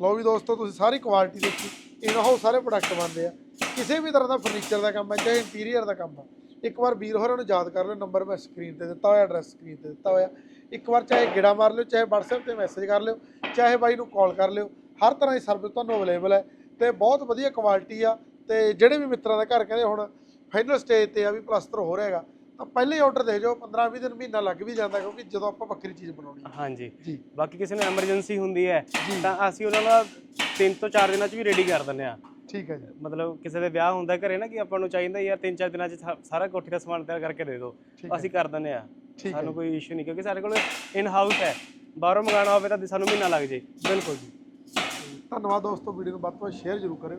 ਲਓ ਵੀ ਦੋਸਤੋ ਤੁਸੀਂ ਸਾਰੀ ਕੁਆਲਿਟੀ ਦੇਖੀ। ਇਹਨਾਂ ਹੋ ਸਾਰੇ ਪ੍ਰੋਡਕਟ ਬਣਦੇ ਆ। ਕਿਸੇ ਵੀ ਤਰ੍ਹਾਂ ਦਾ ਫਰਨੀਚਰ ਦਾ ਕੰਮ ਹੈ ਚਾਹੇ ਇੰਟੀਰੀਅਰ ਦਾ ਕੰਮ ਆ। ਇੱਕ ਵਾਰ ਵੀਰ ਹੋਰਾਂ ਨੂੰ ਯਾਦ ਕਰ ਲਿਓ ਨੰਬਰ ਮੈਂ ਸਕਰੀਨ ਤੇ ਦਿੱਤਾ ਹੋਇਆ ਐਡਰੈਸ ਸਕਰੀਨ ਤੇ ਦਿੱਤਾ ਹੋਇਆ। ਇੱਕ ਵਾਰ ਚਾਹੇ ਗਿੜਾ ਮਾਰ ਲਿਓ ਚਾਹੇ WhatsApp ਤੇ ਮੈਸੇਜ ਕਰ ਲਿਓ ਚਾਹੇ ਬਾਈ ਨੂੰ ਕਾਲ ਕਰ ਲਿਓ ਹਰ ਤਰ੍ਹਾਂ ਦੀ ਸਰਵਿਸ ਤੁਹਾਨੂੰ ਅਵੇਲੇਬਲ ਹੈ ਤੇ ਬਹੁਤ ਵਧੀਆ ਕੁਆਲਿਟੀ ਆ ਤੇ ਜਿਹੜੇ ਵੀ ਮਿੱਤਰਾਂ ਦੇ ਘਰ ਕਹਿੰਦੇ ਹੁਣ ਫਾਈਨਲ ਸਟੇਜ ਤੇ ਆ ਵੀ ਪਲਸਤਰ ਹੋ ਰਿਹਾ ਹੈਗਾ ਤਾਂ ਪਹਿਲੇ ਆਰਡਰ ਦੇ ਜਾਓ 15 20 ਦਿਨ ਮਹੀਨਾ ਲੱਗ ਵੀ ਜਾਂਦਾ ਕਿਉਂਕਿ ਜਦੋਂ ਆਪਾਂ ਵੱਖਰੀ ਚੀਜ਼ ਬਣਾਉਣੀ ਹੈ। ਹਾਂਜੀ। ਜੀ। ਬਾਕੀ ਕਿਸੇ ਨੂੰ ਐਮਰਜੈਂਸੀ ਹੁੰਦੀ ਹੈ ਜੀ। ਤਾਂ ਅਸੀਂ ਉਹਨਾਂ ਦਾ 3 ਤੋਂ 4 ਦਿਨਾਂ 'ਚ ਵੀ ਰੈਡੀ ਕਰ ਦਿੰਦੇ ਆ ਠੀਕ ਹੈ ਜੀ। ਮਤਲਬ ਕਿਸੇ ਦੇ ਵਿਆਹ ਹੁੰਦਾ ਘਰੇ ਨਾ ਕਿ ਆਪਾਂ ਨੂੰ ਚਾਹੀਦਾ ਯਾਰ 3-4 ਦਿਨਾਂ 'ਚ ਸਾ- ਸਾਰਾ ਕੋਠੀ ਦਾ ਸਮਾਨ ਤਿਆਰ ਕਰਕੇ ਦੇ ਦਿਓ। ਠੀਕ ਹੈ। ਅਸੀਂ ਕਰ ਦਿੰਦੇ ਆ ਠੀਕ ਹੈ। ਸਾਨੂੰ ਕੋਈ ਇਸ਼ੂ ਨਹੀਂ ਕਿਉਂਕਿ ਸਾਡੇ ਕੋਲ ਇਨ ਹਾਊਸ ਹੈ। ਬਾਹਰੋਂ ਮੰਗਾਉਣਾ ਹੋਵੇ ਤਾਂ ਸਾਨੂੰ ਮਹੀਨਾ ਲੱਗ ਜੇ। ਬਿਲਕੁਲ ਜੀ। ਧੰਨਵਾਦ ਦੋਸਤੋ ਵੀਡੀਓ ਨੂੰ ਵੱਧ ਤੋਂ ਵੱਧ ਸ਼ੇਅਰ ਜ਼ਰੂਰ ਕਰਿਓ।